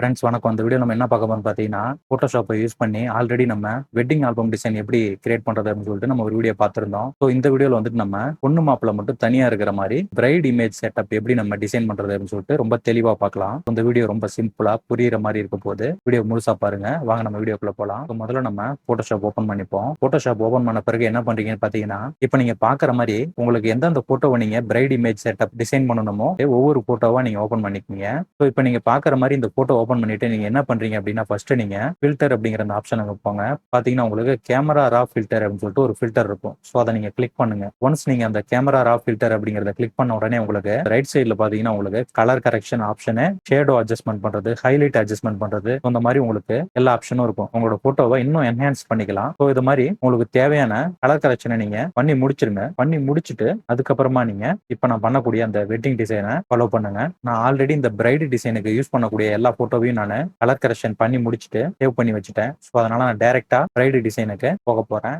Friends வணக்கம். அந்த video நம்ம என்ன பார்க்க போறோம் பார்த்தீங்கன்னா ஃபோட்டோஷாப்பை யூஸ் பண்ணி ஆல்ரெடி நம்ம வெட்டிங் ஆல்பம் டிசைன் எப்படி கிரியேட் பண்றது அப்படின்னு சொல்லிட்டு நம்ம ஒரு வீடியோ பார்த்துருந்தோம். ஸோ இந்த வீடியோவில் வந்துட்டு நம்ம பொண்ணு மாப்பிள்ள மட்டும் தனியா இருக்கிற மாதிரி பிரைட் இமேஜ் செட்டப் எப்படி நம்ம டிசைன் பண்றது அப்படின்னு சொல்லிட்டு ரொம்ப தெளிவா பார்க்கலாம். இந்த வீடியோ ரொம்ப சிம்பிளா புரியுற மாதிரி இருக்க போது வீடியோ முழுசா பாருங்க. வாங்க நம்ம வீடியோக்குள்ள போகலாம் ஸோ முதல்ல நம்ம ஃபோட்டோஷாப் ஓப்பன் பண்ணிப்போம். ஃபோட்டோஷாப் ஓப்பன் பண்ண பிறகு என்ன பண்றீங்கன்னு பார்த்தீங்கன்னா இப்போ நீங்க பார்க்குற மாதிரி உங்களுக்கு எந்தெந்த போட்டோவை நீங்க பிரைட் இமேஜ் செட்டப் டிசைன் பண்ணணுமோ ஒவ்வொரு போட்டோவா நீங்க ஓப்பன் பண்ணிக்கோங்க ஸோ இப்போ நீங்க பார்க்குற மாதிரி இந்த போட்டோ ஓப்பன் பண்ணிட்டு நீங்க என்ன பண்றீங்க அப்படின்னா ஃபர்ஸ்ட் நீங்க ஃபில்டர் அப்படிங்கிற அந்த ஆப்ஷன் ஆப்ஷனுக்கு போங்க. பாத்தீங்கன்னா உங்களுக்கு கேமரா ரா ஃபில்டர் அப்படின்னு சொல்லிட்டு ஒரு ஃபில்டர் இருக்கும். ஸோ அதை நீங்க கிளிக் பண்ணுங்க. ஒன்ஸ் நீங்க அந்த கேமரா ரா ஃபில்டர் அப்படிங்கறத கிளிக் பண்ண உடனே உங்களுக்கு ரைட் சைடுல பாத்தீங்கன்னா உங்களுக்கு colour correction option shadow adjustment பண்றது ஹைலைட் அட்ஜஸ்ட்மெண்ட் பண்றது அந்த மாதிரி உங்களுக்கு எல்லா ஆப்ஷனும் இருக்கும். உங்களோட போட்டோவை இன்னும் என்ஹான்ஸ் பண்ணிக்கலாம். ஸோ இது மாதிரி உங்களுக்கு தேவையான கலர் கரெக்ஷனை நீங்க பண்ணி முடிச்சிருங்க. பண்ணி முடிச்சுட்டு அதுக்கப்புறமா நீங்க இப்போ நான் பண்ணக்கூடிய அந்த வெட்டிங் டிசைனை ஃபாலோ பண்ணுங்க. நான் ஆல்ரெடி இந்த பிரைட் டிசைனுக்கு யூஸ் பண்ணக்கூடிய எல்லா போட்டோவையும் நான் கலர் கரெக்ஷன் பண்ணி முடிச்சுட்டு சேவ் பண்ணி வச்சுட்டேன். ஸோ அதனால நான் டேரெக்டாக ரைடு டிசைனுக்கு போக போகிறேன்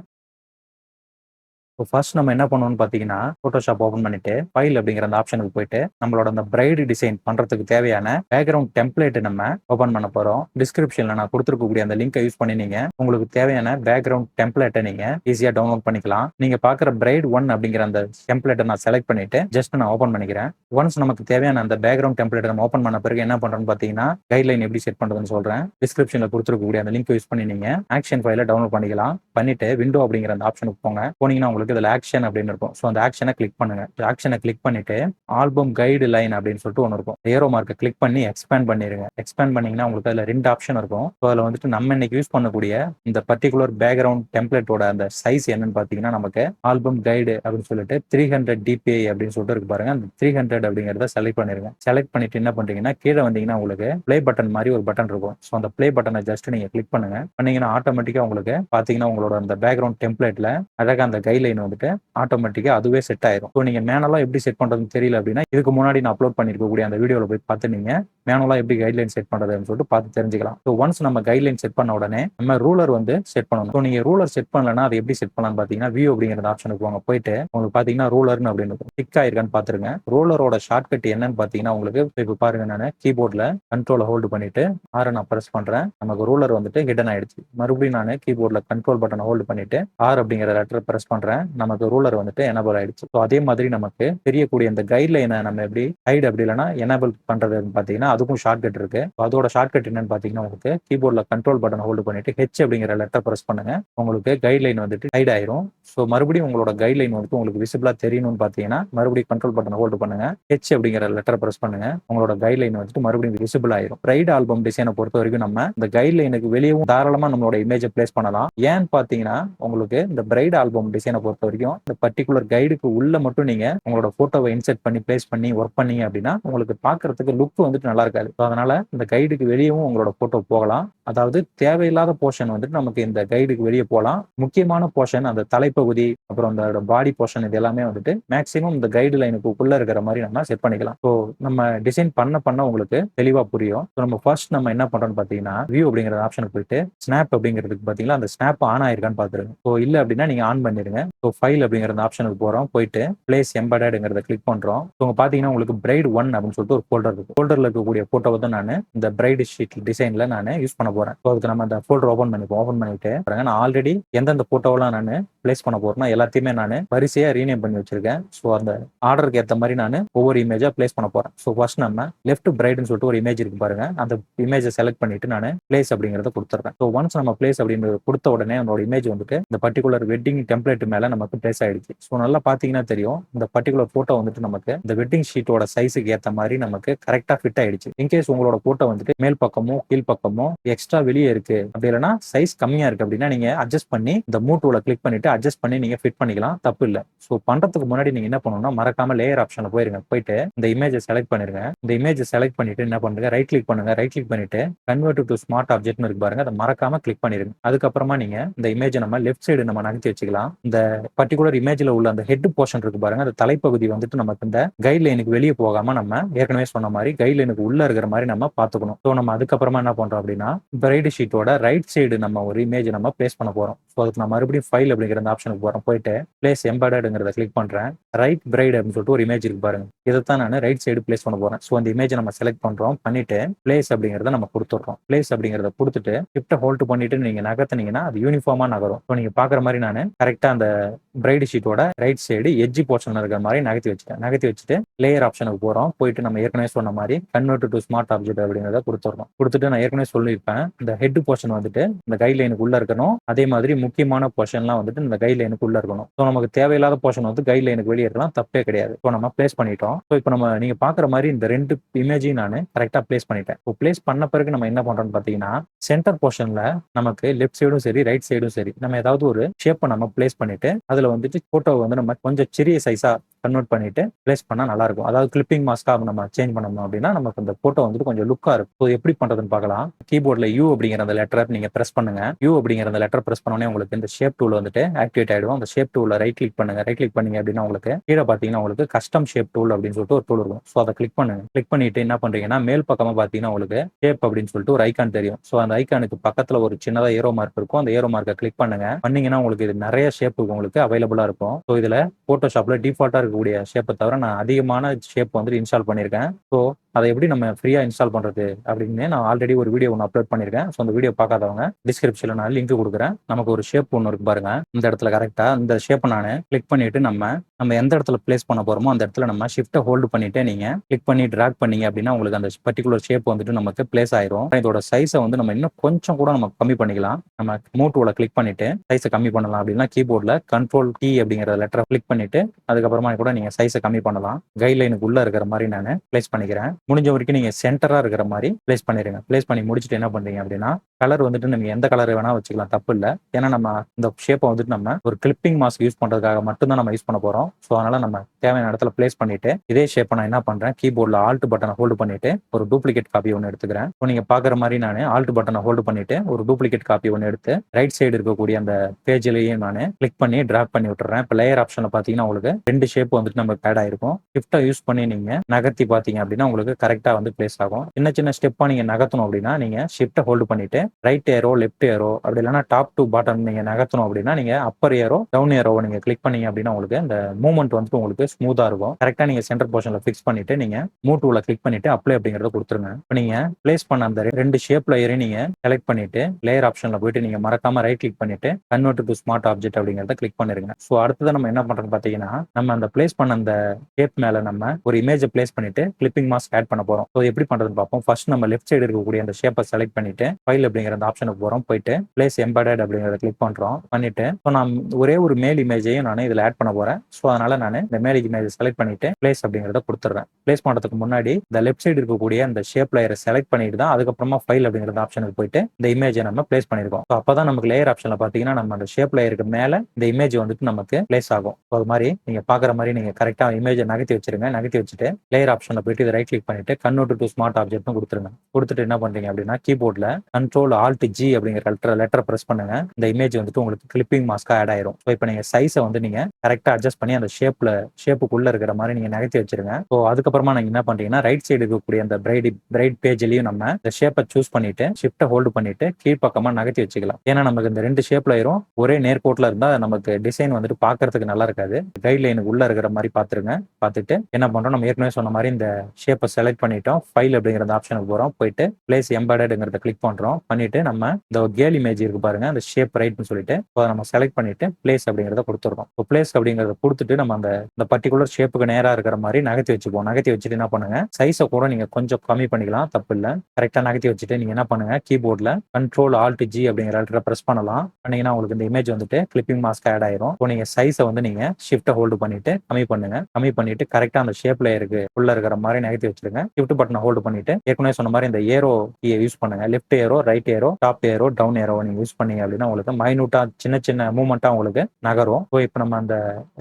இப்போ ஃபர்ஸ்ட் நம்ம என்ன பண்ணுவோம்னு பார்த்தீங்கன்னா ஃபோட்டோஷாப் ஓப்பன் பண்ணிட்டு ஃபைல் அப்படிங்கிற அந்த ஆப்ஷனுக்கு போயிட்டு நம்மளோட அந்த பிரைடு டிசைன் பண்ணுறதுக்கு தேவையான பேக்ரவுண்ட் டெம்ப்ளேட் நம்ம ஓப்பன் பண்ண போகிறோம் டிஸ்கிரிப்ஷனில் நான் கொடுத்துருக்கக்கூடிய அந்த லிங்கை யூஸ் பண்ணி நீங்கள் உங்களுக்கு தேவையான பேக்ரவுண்ட் டெம்ப்ளேட்டை நீங்கள் ஈஸியாக டவுன்லோட் பண்ணிக்கலாம். நீங்கள் பார்க்குற பிரைட் ஒன் அப்படிங்கிற அந்த டெம்ப்ளேட்டை நான் செலக்ட் பண்ணிட்டு ஜஸ்ட் நான் ஓப்பன் பண்ணிக்கிறேன். ஒன்ஸ் நமக்கு தேவையான அந்த பேக்ரவுண்ட் டெம்ப்ளேட்டை நம்ம ஓப்பன் பண்ண பிறகு என்ன பண்ணுறோம்னு பார்த்தீங்கன்னா கைட்லைன் எப்படி செட் பண்ணுறதுன்னு சொல்கிறேன் டிஸ்கிரிப்ஷனில் கொடுத்துருக்கக்கூடிய அந்த லிங்க் யூஸ் பண்ணி நீங்கள் ஆக்ஷன் ஃபைலை டவுன்லோட் பண்ணிக்கலாம். பண்ணிட்டு விண்டோ அப்படிங்கிற அந்த ஆப்ஷனுக்கு போங்க. போனீங்கன்னா உங்களுக்கு இதுல ஆக்ஷன் அப்படின்னு இருக்கும். ஸோ அந்த ஆக்ஷனை கிளிக் பண்ணுங்க. ஆக்ஷனை கிளிக் பண்ணிட்டு ஆல்பம் கைடு லைன் அப்படின்னு சொல்லிட்டு ஒன்று இருக்கும். ஏரோ மார்க்கை கிளிக் பண்ணி எக்ஸ்பேண்ட் பண்ணிடுங்க எக்ஸ்பேண்ட் பண்ணீங்கன்னா உங்களுக்கு அதில் ரெண்டு ஆப்ஷன் இருக்கும். ஸோ அதில் வந்துட்டு நம்ம இன்னைக்கு யூஸ் பண்ணக்கூடிய இந்த பர்டிகுலர் பேக்ரவுண்ட் டெம்ப்ளேட்டோட அந்த சைஸ் என்னன்னு பார்த்தீங்கன்னா நமக்கு ஆல்பம் கைடு அப்படின்னு சொல்லிட்டு த்ரீ ஹண்ட்ரட் டிபிஐ அப்படின்னு சொல்லிட்டு இருக்கு பாருங்க. அந்த த்ரீ ஹண்ட்ரட் அப்படிங்கிறத செலக்ட் பண்ணிருங்க. செலக்ட் பண்ணிட்டு என்ன பண்றீங்கன்னா கீழே வந்தீங்கன்னா உங்களுக்கு ப்ளே பட்டன் மாதிரி ஒரு பட்டன் இருக்கும். ஸோ அந்த ப்ளே பட்டனை ஜஸ்ட் நீங்க கிளிக் பண்ணுங்க. பண்ணீங்கன்னா ஆட்டோமேட்டிக்கா உங்களுக்கு பாத்தீங்கன்னா உங்களோட அந்த பேக்ரவுண்ட் டெம்ப்ளேட்ல அழகா அந்த கைட்லைன் வந்துட்டு ஆட்டோமேட்டிக்காக அதுவே செட் ஆயிரும். ஸோ நீங்க மேனெல்லாம் எப்படி செட் பண்ணுறதுன்னு தெரியல அப்படின்னா இதுக்கு முன்னாடி நான் அப்லோட் பண்ணிருக்கக்கூடிய அந்த வீடியோவில் போய் பார்த்து நீங்க மேனுவலாக எப்படி கைட்லைன் செட் பண்ணுறதுன்னு சொல்லிட்டு பார்த்து தெரிஞ்சுக்கலாம். ஸோ ஒன்ஸ் நம்ம கைட்லைன் செட் பண்ண உடனே நம்ம ரூலர் வந்து செட் பண்ணணும். ஸோ நீங்கள் ரூலர் செட் பண்ணலன்னா அது எப்படி செட் பண்ணலாம்னு பார்த்தீங்கன்னா வியூ அப்படிங்கிற ஆப்ஷனுக்கு போங்க. போயிட்டு உங்களுக்கு பார்த்தீங்கன்னா ரூலர்னு அப்படின்னு இருக்கும். டிக் ஆயிருக்கான்னு பார்த்துருங்க. ரூலரோட ஷார்ட்கட் என்னன்னு பார்த்தீங்கன்னா உங்களுக்கு இப்போ பாருங்க நான். கீபோர்டில் கண்ட்ரோலை ஹோல்டு பண்ணிட்டு ஆரை நான் ப்ரெஸ் பண்ணுறேன் நமக்கு ரூலர் வந்துட்டு ஹிடன் ஆயிடுச்சு. மறுபடியும் நான் கீபோர்டில் கண்ட்ரோல் பட்டனை ஹோல்டு பண்ணிட்டு ஆர் அப்படிங்கிற லெட்டர் ப்ரெஸ் பண்ணுறேன் நமக்கு ரூலர் வந்துட்டு எனபிள் ஆயிடுச்சு. ஸோ அதே மாதிரி நமக்கு தெரியக்கூடிய இந்த கைட்லைனை நம்ம எப்படி ஹைட் அப்படி இல்லைன்னா எனபிள் பண்ணுறதுன்னு பார்த்தீங்கன்னா அதுக்கும் ஷார்ட்கட் இருக்கு. அதோட ஷார்ட்கட் என்னன்னு பாத்தீங்கன்னா உங்களுக்கு கீபோர்டில் கண்ட்ரோல் பட்டன் ஹோல்டு பண்ணிட்டு ஹெச் அப்படிங்கிற லெட்டர் ப்ரெஸ் பண்ணுங்க. உங்களுக்கு கைட்லைன் வந்துட்டு ஹைட் ஆயிரும். ஸோ மறுபடியும் உங்களோட கைட்லைன் வந்துட்டு உங்களுக்கு விசிபிளா தெரியணும்னு பாத்தீங்கன்னா மறுபடியும் கண்ட்ரோல் பட்டன் ஹோல்டு பண்ணுங்க. ஹெச் அப்படிங்கிற லெட்டர் ப்ரெஸ் பண்ணுங்க. உங்களோட கைட்லைன் வந்துட்டு மறுபடியும் விசிபிள் ஆயிரும். ரைட் ஆல்பம் டிசைனை பொறுத்த வரைக்கும் நம்ம இந்த கைட்லைனுக்கு வெளியவும் தாராளமா நம்மளோட இமேஜை பிளேஸ் பண்ணலாம். ஏன்னு பாத்தீங்கன்னா உங்களுக்கு இந்த பிரைட் ஆல்பம் டிசைனை பொறுத்த வரைக்கும் இந்த பர்டிகுலர் கைடுக்கு உள்ள மட்டும் நீங்க உங்களோட போட்டோவை இன்செர்ட் பண்ணி பிளேஸ் பண்ணி ஒர்க் பண்ணீங்க அப்படின்னா உங்களுக்கு பாக்குறதுக்கு லுக் வந்துட்டு நல்லா இருக்காது. ஸோ அதனால இந்த கைடுக்கு வெளியவும் உங்களோட போட்டோ போகலாம். அதாவது தேவையில்லாத போர்ஷன் வந்துட்டு நமக்கு இந்த கைடுக்கு வெளியே போகலாம். முக்கியமான போர்ஷன் அந்த தலைப்பகுதி அப்புறம் அந்த பாடி போர்ஷன் இது எல்லாமே வந்துட்டு மேக்ஸிமம் இந்த கைடு லைனுக்கு உள்ள இருக்கிற மாதிரி நம்ம செட் பண்ணிக்கலாம். ஸோ நம்ம டிசைன் பண்ண பண்ண உங்களுக்கு தெளிவா புரியும். ஸோ நம்ம ஃபர்ஸ்ட் நம்ம என்ன பண்றோம்னு பாத்தீங்கன்னா வியூ அப்படிங்கிற ஆப்ஷனுக்கு போயிட்டு ஸ்னாப் அப்படிங்கிறதுக்கு பார்த்தீங்கன்னா அந்த ஸ்னாப் ஆன் ஆயிருக்கான்னு பாத்துருங்க ஸோ இல்ல அப்படின்னா நீங்க ஆன் பண்ணிருங்க ஸோ ஃபைல் அப்படிங்கிற அந்த ஆப்ஷனுக்கு போறோம். போயிட்டு பிளேஸ் எம்படடுங்கிறத கிளிக் பண்றோம். ஸோ உங்க பாத்தீங்கன்னா உங்களுக்கு பிரைட் ஒன் அப்படின்னு சொல்லிட்டு ஒரு ஃபோல்டர் இருக்கு. ஃபோல்டர்ல இருக்கக்கூடிய போட்டோவை தான் நான் இந்த பிரைட் ஷீட் டிசைன்ல நான் யூஸ் பண்ண போறேன். ஸோ அதுக்கு நம்ம அந்த ஃபோல்டர் ஓப்பன் பண்ணிப்போம். ஓப்பன் பண்ணிட்டு நான் ஆல்ரெடி எந்தெந்த போட்டோவெல்லாம் நான் பிளேஸ் பண்ண போறேன்னா எல்லாத்தையுமே நான் வரிசையா ரீநேம் பண்ணி வச்சிருக்கேன். ஸோ அந்த ஆர்டருக்கு ஏற்ற மாதிரி நான் ஒவ்வொரு இமேஜா பிளேஸ் பண்ண போறேன். ஸோ ஃபர்ஸ்ட் நம்ம லெஃப்ட் பிரைட்னு சொல்லிட்டு ஒரு இமேஜ் இருக்கு பாருங்க. அந்த இமேஜை செலக்ட் பண்ணிட்டு நான் பிளேஸ் அப்படிங்கறத கொடுத்துறேன். ஸோ ஒன்ஸ் நம்ம பிளேஸ் அப்படின்னு கொடுத்த உடனே என்னோட இமேஜ் வந்துட்டு இந்த பர்டிகுலர் வெட்டிங் டெம்ப்ளேட் மேல நமக்கு பிளேஸ் ஆயிடுச்சு. ஸோ நல்லா பாத்தீங்கன்னா தெரியும். இந்த பர்டிகுலர் போட்டோ வந்துட்டு நமக்கு இந்த வெட்டிங் ஷீட்டோட சைஸுக்கு ஏற்ற மாதிரி நமக்கு கரெக்டா ஃபிட் ஆயிடுச்சு. இன்கேஸ் உங்களோட போட்டோ வந்துட்டு மேல் பக்கமோ கீழ் பக்கமோ எக்ஸ்ட்ரா வெளியே இருக்கு. அப்படி இல்லைன்னா சைஸ் கம்மியா இருக்கு அப்படின்னா நீங்க அட்ஜஸ்ட் பண்ணி இந்த மூ டூல கிளிக் பண்ணிட்டு அட்ஜஸ்ட் பண்ணி நீங்க ஃபிட் பண்ணிக்கலாம். தப்பு இல்லை. ஸோ பண்றதுக்கு முன்னாடி நீங்க என்ன பண்ணணும்னா மறக்காம லேயர் ஆப்ஷனில் போயிருங்க. போயிட்டு இந்த இமேஜை செலக்ட் பண்ணிருங்க. இந்த இமேஜை செலக்ட் பண்ணிட்டு என்ன பண்ணுங்க? ரைட் கிளிக் பண்ணுங்க. ரைட் கிளிக் பண்ணிட்டு கன்வெர்ட் டு ஸ்மார்ட் ஆப்ஜெக்ட்னு இருக்கு பாருங்க. அதை மறக்காம கிளிக் பண்ணிருங்க. அதுக்கப்புறமா நீங்க இந்த இமேஜை நம்ம லெஃப்ட் சைடு நம்ம நகர்த்தி வச்சுக்கலாம். இந்த பர்டிகுலர் இமேஜ்ல உள்ள அந்த ஹெட் போர்ஷன் இருக்கு பாருங்க. அந்த தலைப்பகுதி வந்துட்டு நமக்கு இந்த கைட்லைனுக்கு வெளியே போகாம நம்ம ஏற்கனவே சொன்ன மாதிரி கைட்லைனுக்கு உள்ள இருக்கிற மாதிரி நம்ம பாத்துக்கணும் ஸோ நம்ம அதுக்கப்புறமா என்ன பண்றோம் அப்படின்னா பிரைட் ஷீட்டோட ரைட் சைடு நம்ம ஒரு இமேஜ் நம்ம பிளேஸ் பண்ண போறோம். ஸோ அதுக்கு நான் மறுபடியும் ஃபைல் அப்படிங்கிற அப்படிங்கிற அந்த ஆப்ஷனுக்கு போகிறேன் போயிட்டு பிளேஸ் எம்பாய்டுங்கிறத கிளிக் பண்ணுறேன் ரைட் பிரைட் அப்படின்னு சொல்லிட்டு ஒரு இமேஜ் இருக்கு பாருங்க. இதை தான் நான் ரைட் சைடு பிளேஸ் பண்ண போகிறேன் ஸோ அந்த இமேஜை நம்ம செலக்ட் பண்ணுறோம் பண்ணிட்டு பிளேஸ் அப்படிங்கிறத நம்ம கொடுத்துட்றோம். பிளேஸ் அப்படிங்கிறத கொடுத்துட்டு ஷிஃப்ட்டை ஹோல்ட் பண்ணிட்டு நீங்கள் நகர்த்தினீங்கன்னா அது யூனிஃபார்மாக நகரும். ஸோ நீங்கள் பார்க்குற மாதிரி நான் கரெக்டாக அந்த பிரைட் ஷீட்டோட ரைட் சைடு எஜ்ஜி போர்ஷன் இருக்கிற மாதிரி நகர்த்தி வச்சுட்டேன். நகர்த்தி வச்சுட்டு லேயர் ஆப்ஷனுக்கு போறோம். போயிட்டு நம்ம ஏற்கனவே சொன்ன மாதிரி கன்வெர்ட் டு ஸ்மார்ட் ஆப்ஜெக்ட் அப்படிங்கிறத கொடுத்துட்றோம் கொடுத்துட்டு நான் ஏற்கனவே சொல்லியிருப்பேன். இந்த ஹெட் போர்ஷன் வந்துட்டு இந்த கைட்லைனுக்கு உள்ள இருக்கணும். அதே மாதிரி முக்கியமான போர்ஷன்லாம் வந்துட்டு இந்த கைட்லைனுக்கு உள்ள இருக்கணும். ஸோ நமக்கு தேவையில்லாத போர்ஷன் வந்து கைட்லைனுக்கு வெளியே இருக்கலாம். தப்பே கிடையாது. இப்போ நம்ம பிளேஸ் பண்ணிட்டோம். ஸோ இப்போ நம்ம நீங்க பாக்குற மாதிரி இந்த ரெண்டு இமேஜையும் நான் கரெக்டாக பிளேஸ் பண்ணிட்டேன். இப்போ பிளேஸ் பண்ண பிறகு நம்ம என்ன பண்றோம்னு பார்த்தீங்கன்னா சென்டர் போர்ஷன்ல நமக்கு லெஃப்ட் சைடும் சரி ரைட் சைடும் சரி நம்ம ஏதாவது ஒரு ஷேப்பை நம்ம பிளேஸ் பண்ணிட்டு அதில் வந்துட்டு ஃபோட்டோவை வந்து நம்ம கொஞ்சம் சிறிய சைஸா கன்வெர்ட் பண்ணிட்டு பிளேஸ் பண்ணா நல்லா இருக்கும் அதாவது கிளிப்பிங் மாஸ்கா நம்ம சேஞ்ச் பண்ணணும் அப்படின்னா நமக்கு அந்த போட்டோ வந்துட்டு கொஞ்சம் லுக்கா இருக்கும். எப்படி பண்றதுன்னு பார்க்கலாம். கீபோர்ட்ல யூ அப்படிங்கிற அந்த லெட்டரை நீங்க பிரஸ் பண்ணுங்க. யூ அப்படிங்கிற அந்த லெட்டர் பிரஸ் பண்ணோடனே உங்களுக்கு இந்த ஷேப் டூல் வந்துட்டு ஆக்டிவேட் ஆயிடும். அந்த ஷேப் டூல ரைட் கிளிக் பண்ணுங்க. ரைட் கிளிக் பண்ணீங்க அப்படின்னா உங்களுக்கு கீழே பாத்தீங்கன்னா உங்களுக்கு கஸ்டம் ஷேப் டூல் அப்படின்னு சொல்லிட்டு ஒரு டூல் இருக்கும். ஸோ அதை கிளிக் பண்ணுங்க. கிளிக் பண்ணிட்டு என்ன பண்றீங்கன்னா மேல் பக்கமா பாத்தீங்கன்னா உங்களுக்கு ஷேப் அப்படின்னு சொல்லிட்டு ஒரு ஐக்கான் தெரியும். ஸோ அந்த ஐக்கானுக்கு பக்கத்துல ஒரு சின்னதா ஏரோ மார்க் இருக்கும். அந்த ஏரோ மார்க்கை கிளிக் பண்ணுங்க. பண்ணீங்கன்னா உங்களுக்கு இது நிறைய ஷேப் உங்களுக்கு அவைலபிளா இருக்கும். ஸோ இதுல போட்டோஷாப்ல டிஃபால்ட்டா இருக்கக்கூடிய ஷேப்பை தவிர நான் அதிகமான ஷேப் வந்துட்டு இன்ஸ்டால் பண்ணியிருக்கேன். ஸோ அதை எப்படி நம்ம ஃப்ரீயாக இன்ஸ்டால் பண்ணுறது அப்படின்னு நான் ஆல்ரெடி ஒரு வீடியோ ஒன்று அப்லோட் பண்ணியிருக்கேன். ஸோ அந்த வீடியோ பார்க்காதவங்க டிஸ்கிரிப்ஷனில் நான் லிங்க் கொடுக்குறேன். நமக்கு ஒரு ஷேப் ஒன்று இருக்கு பாருங்க. இந்த இடத்துல கரெக்டாக இந்த ஷேப்பை நான் கிளிக் பண்ணிட்டு நம்ம நம்ம எந்த இடத்துல பிளேஸ் பண்ண போகிறோமோ அந்த இடத்துல நம்ம ஷிஃப்ட்டை ஹோல்டு பண்ணிட்டு நீங்கள் கிளிக் பண்ணி ட்ராக் பண்ணீங்க அப்படின்னா உங்களுக்கு அந்த பர்டிகுலர் ஷேப் வந்துட்டு நமக்கு பிளேஸ் ஆயிரும். இதோட சைஸை வந்து நம்ம இன்னும் கொஞ்சம் கூட நம்ம கம்மி பண்ணிக்கலாம். நம்ம மூவ் கிளிக் பண்ணிட்டு சைஸை கம்மி பண்ணலாம் அப்படின்னா கீபோர்டில் கண்ட்ரோல் டி அப்படிங்கிற லெட்டரை கிளிக் பண்ணிட்டு அதுக்கப்புறமா கூட நீங்கள் சைஸை கம்மி பண்ணலாம். கைட்லைனுக்கு உள்ளே இருக்கிற மாதிரி நான் பிளேஸ் பண்ணிக்கிறேன். முடிஞ்ச வரைக்கும் நீங்கள் சென்டராக இருக்கிற மாதிரி பிளேஸ் பண்ணிடுங்க பிளேஸ் பண்ணி முடிச்சுட்டு என்ன பண்ணுறீங்க அப்படின்னா கலர் வந்துட்டு நீங்கள் எந்த கலர் வேணால் வச்சுக்கலாம் தப்பு இல்லை. ஏன்னா நம்ம இந்த ஷேப்பை வந்துட்டு நம்ம ஒரு கிளிப்பிங் மாஸ்க் யூஸ் பண்ணுறதுக்காக மட்டும்தான் நம்ம யூஸ் பண்ண போகிறோம் ஸோ அதனால் நம்ம தேவையான இடத்துல பிளேஸ் பண்ணிட்டு இதே ஷேப்பை நான் என்ன பண்ணுறேன் கீபோர்டில் ஆல்ட் பட்டனை ஹோல்டு பண்ணிட்டு ஒரு டூப்ளிகேட் காப்பி ஒன்று எடுத்துக்கிறேன். இப்போ நீங்கள் பார்க்குற மாதிரி நான் ஆல்ட் பட்டனை ஹோல்டு பண்ணிவிட்டு ஒரு டூப்ளிகேட் காப்பி ஒன்று எடுத்து ரைட் சைடு இருக்கக்கூடிய அந்த பேஜ்லேயே நான் கிளிக் பண்ணி ட்ராக் பண்ணி விட்டுறேன். இப்போ லேயர் ஆப்ஷனில் பார்த்தீங்கன்னா உங்களுக்கு ரெண்டு ஷேப் வந்துட்டு நம்ம பேட் ஆயிருக்கும். ஷிஃப்ட்டை யூஸ் பண்ணி நீங்கள் நகர்த்தி பார்த்தீங்க அப்படின்னா உங்களுக்கு கரெக்டாக வந்து பிளேஸ் ஆகும். சின்ன சின்ன ஸ்டெப்பாக நீங்கள் நகர்த்தணும் அப்படின்னா நீங்கள் ஷிஃப்ட்டை ஹோல்டு பண்ணிட்டு ரைட் ஏரோ லெஃப்ட் ஏரோ அப்படி இல்லைன்னா டாப் டு பாட்டம் நீங்கள் நகர்த்தணும் அப்படின்னா நீங்கள் அப்பர் ஏரோ டவுன் ஏரோ நீங்கள் கிளிக் பண்ணீங்க அப்படின்னா உங்களுக்கு அந்த மூவ்மெண்ட் வந்துட்டு உங்களுக்கு ஸ்மூத்தாக இருக்கும். கரெக்டாக நீங்கள் சென்டர் போர்ஷனில் ஃபிக்ஸ் பண்ணிட்டு நீங்கள் மூவ் டூல கிளிக் பண்ணிட்டு அப்ளை அப்படிங்கறத கொடுத்துருங்க. இப்போ நீங்கள் பிளேஸ் பண்ண அந்த ரெண்டு ஷேப் லேயரையும் நீங்கள் செலக்ட் பண்ணிட்டு லேயர் ஆப்ஷனில் போயிட்டு நீங்கள் மறக்காம ரைட் கிளிக் பண்ணிட்டு கன்வெர்ட் டு ஸ்மார்ட் ஆப்ஜெக்ட் அப்படிங்கிறத கிளிக் பண்ணிருங்க. ஸோ அடுத்தது நம்ம என்ன பண்ணுறோம் பார்த்தீங்கன்னா நம்ம அந்த பிளேஸ் பண்ண அந்த ஷேப் மேலே நம்ம ஒரு இமேஜை பிளேஸ் பண்ணிட்டு கிளிப்பிங் மாஸ்க் ஆட் பண்ண போறோம். ஸோ எப்படி பண்றதுன்னு பார்ப்போம். ஃபர்ஸ்ட் நம்ம லெஃப்ட் சைடு இருக்கக்கூடிய அந்த ஷேப்பை செலக்ட் பண்ணிட்டு ஃபைல் அப்படிங்கிற அந்த ஆப்ஷனுக்கு போறோம். போயிட்டு பிளேஸ் எம்படட் அப்படிங்கிறத கிளிக் பண்றோம். பண்ணிட்டு ஸோ நான் ஒரே ஒரு மேல் இமேஜையும் நான் இதில் ஆட் பண்ண போறேன். ஸோ அதனால நான் இந்த மேல் இமேஜ் செலக்ட் பண்ணிட்டு பிளேஸ் அப்படிங்கிறத கொடுத்துறேன் பிளேஸ் பண்றதுக்கு முன்னாடி இந்த லெஃப்ட் சைடு இருக்கக்கூடிய அந்த ஷேப் லேயரை செலக்ட் பண்ணிட்டு தான் அதுக்கப்புறமா ஃபைல் அப்படிங்கிற ஆப்ஷனுக்கு போயிட்டு இந்த இமேஜை நம்ம பிளேஸ் பண்ணிருக்கோம். ஸோ அப்பதான் நமக்கு லேயர் ஆப்ஷனில் பார்த்தீங்கன்னா நம்ம அந்த ஷேப் லேயருக்கு மேலே இந்த இமேஜ் வந்துட்டு நமக்கு பிளேஸ் ஆகும். ஸோ அது மாதிரி நீங்கள் பார்க்குற மாதிரி நீங்கள் கரெக்டாக இமேஜை நகர்த்தி வச்சிருங்க. நகர்த்தி வச்சுட்டு லேயர் ஆப்ஷனில் போயிட்டு இதை ரைட் கிளிக் பண்ணிட்டு கன்வெர்ட் டு ஸ்மார்ட் ஆப்ஜெக்ட்னு கொடுத்துருங்க. கொடுத்துட்டு என்ன பண்றீங்க அப்படின்னா கீபோர்டில் கண்ட்ரோல் ஆல்ட் ஜி அப்படிங்கிற லெட்டர் லெட்டர் பிரஸ் பண்ணுங்க. இந்த இமேஜ் வந்துட்டு உங்களுக்கு கிளிப்பிங் மாஸ்க்காக ஆட் ஆயிரும். ஸோ இப்போ நீங்கள் சைஸை வந்து நீங்கள் கரெக்டாக அட்ஜஸ்ட் பண்ணி அந்த ஷேப்ல ஷேப்புக்குள்ள இருக்கிற மாதிரி நீங்க நகர்த்தி வச்சிருங்க. ஸோ அதுக்கப்புறமா நீங்க என்ன பண்ணுறீங்கன்னா ரைட் சைடு இருக்கக்கூடிய அந்த பிரைட் பிரைட் பேஜ்லையும் நம்ம இந்த ஷேப்பை சூஸ் பண்ணிட்டு ஷிஃப்ட்டை ஹோல்டு பண்ணிட்டு கீழ்ப்பக்கமாக நகர்த்தி வச்சுக்கலாம். ஏன்னா நமக்கு இந்த ரெண்டு ஷேப்ல ஆயிரும். ஒரே நேர்கோட்டில் இருந்தால் நமக்கு டிசைன் வந்துட்டு பார்க்கறதுக்கு நல்லா இருக்காது. கைட்லைனுக்கு உள்ள இருக்கிற மாதிரி பார்த்துருங்க பார்த்துட்டு என்ன பண்ணுறோம் நம்ம ஏற்கனவே சொன்ன மாதிரி இந்த ஷேப்பை செலக்ட் பண்ணிட்டோம். ஃபைல் அப்படிங்கிற அந்த ஆப்ஷனுக்கு போகிறோம் போயிட்டு பிளேஸ் எம்பாய்டுங்கிறத கிளிக் பண்ணுறோம் பண்ணிட்டு நம்ம இந்த கேல் இமேஜ் இருக்கு பாருங்க. அந்த ஷேப் ரைட்னு சொல்லிட்டு அதை நம்ம செலக்ட் பண்ணிட்டு பிளேஸ் அப்படிங்கிறத கொடுத்துருக்கோம் இப்போ பிளேஸ் அப்படிங்கிறத கொடுத்துட்டு நம்ம அந்த இந்த பர்டிகுலர் ஷேப்புக்கு நேராக இருக்கிற மாதிரி நகர்த்தி வச்சுப்போம் நகர்த்தி வச்சுட்டு என்ன பண்ணுங்க? சைஸை கூட நீங்க கொஞ்சம் கம்மி பண்ணிக்கலாம். தப்பு இல்லை. கரெக்டாக நகர்த்தி வச்சுட்டு நீங்க என்ன பண்ணுங்க? கீபோர்டில் கண்ட்ரோல் ஆல்ட் ஜி அப்படிங்கிற லெட்டரை ப்ரெஸ் பண்ணலாம். பண்ணீங்கன்னா உங்களுக்கு இந்த இமேஜ் வந்துட்டு கிளிப்பிங் மாஸ்க் ஆட் ஆயிரும். இப்போ நீங்க சைஸை வந்து நீங்க ஷிஃப்ட்டை ஹோல்டு பண்ணிட்டு கம்மி பண்ணுங்க. கம்மி பண்ணிட்டு கரெக்டாக அந்த ஷேப்ல இருக்கு உள்ள இருக்கிற மாதிரி நகர்த்தி வச்சிருங்க ஷிஃப்ட் பட்டனை ஹோல்டு பண்ணிட்டு ஏற்கனவே சொன்ன மாதிரி இந்த ஏரோ கீயை யூஸ் பண்ணுங்க. Left arrow right arrow top arrow down arrow நீங்க யூஸ் பண்ணீங்க அப்படின்னா உங்களுக்கு மைனூட்டா சின்ன சின்ன மூவ்மெண்ட்டா உங்களுக்கு நகரும். ஸோ இப்போ நம்ம அந்த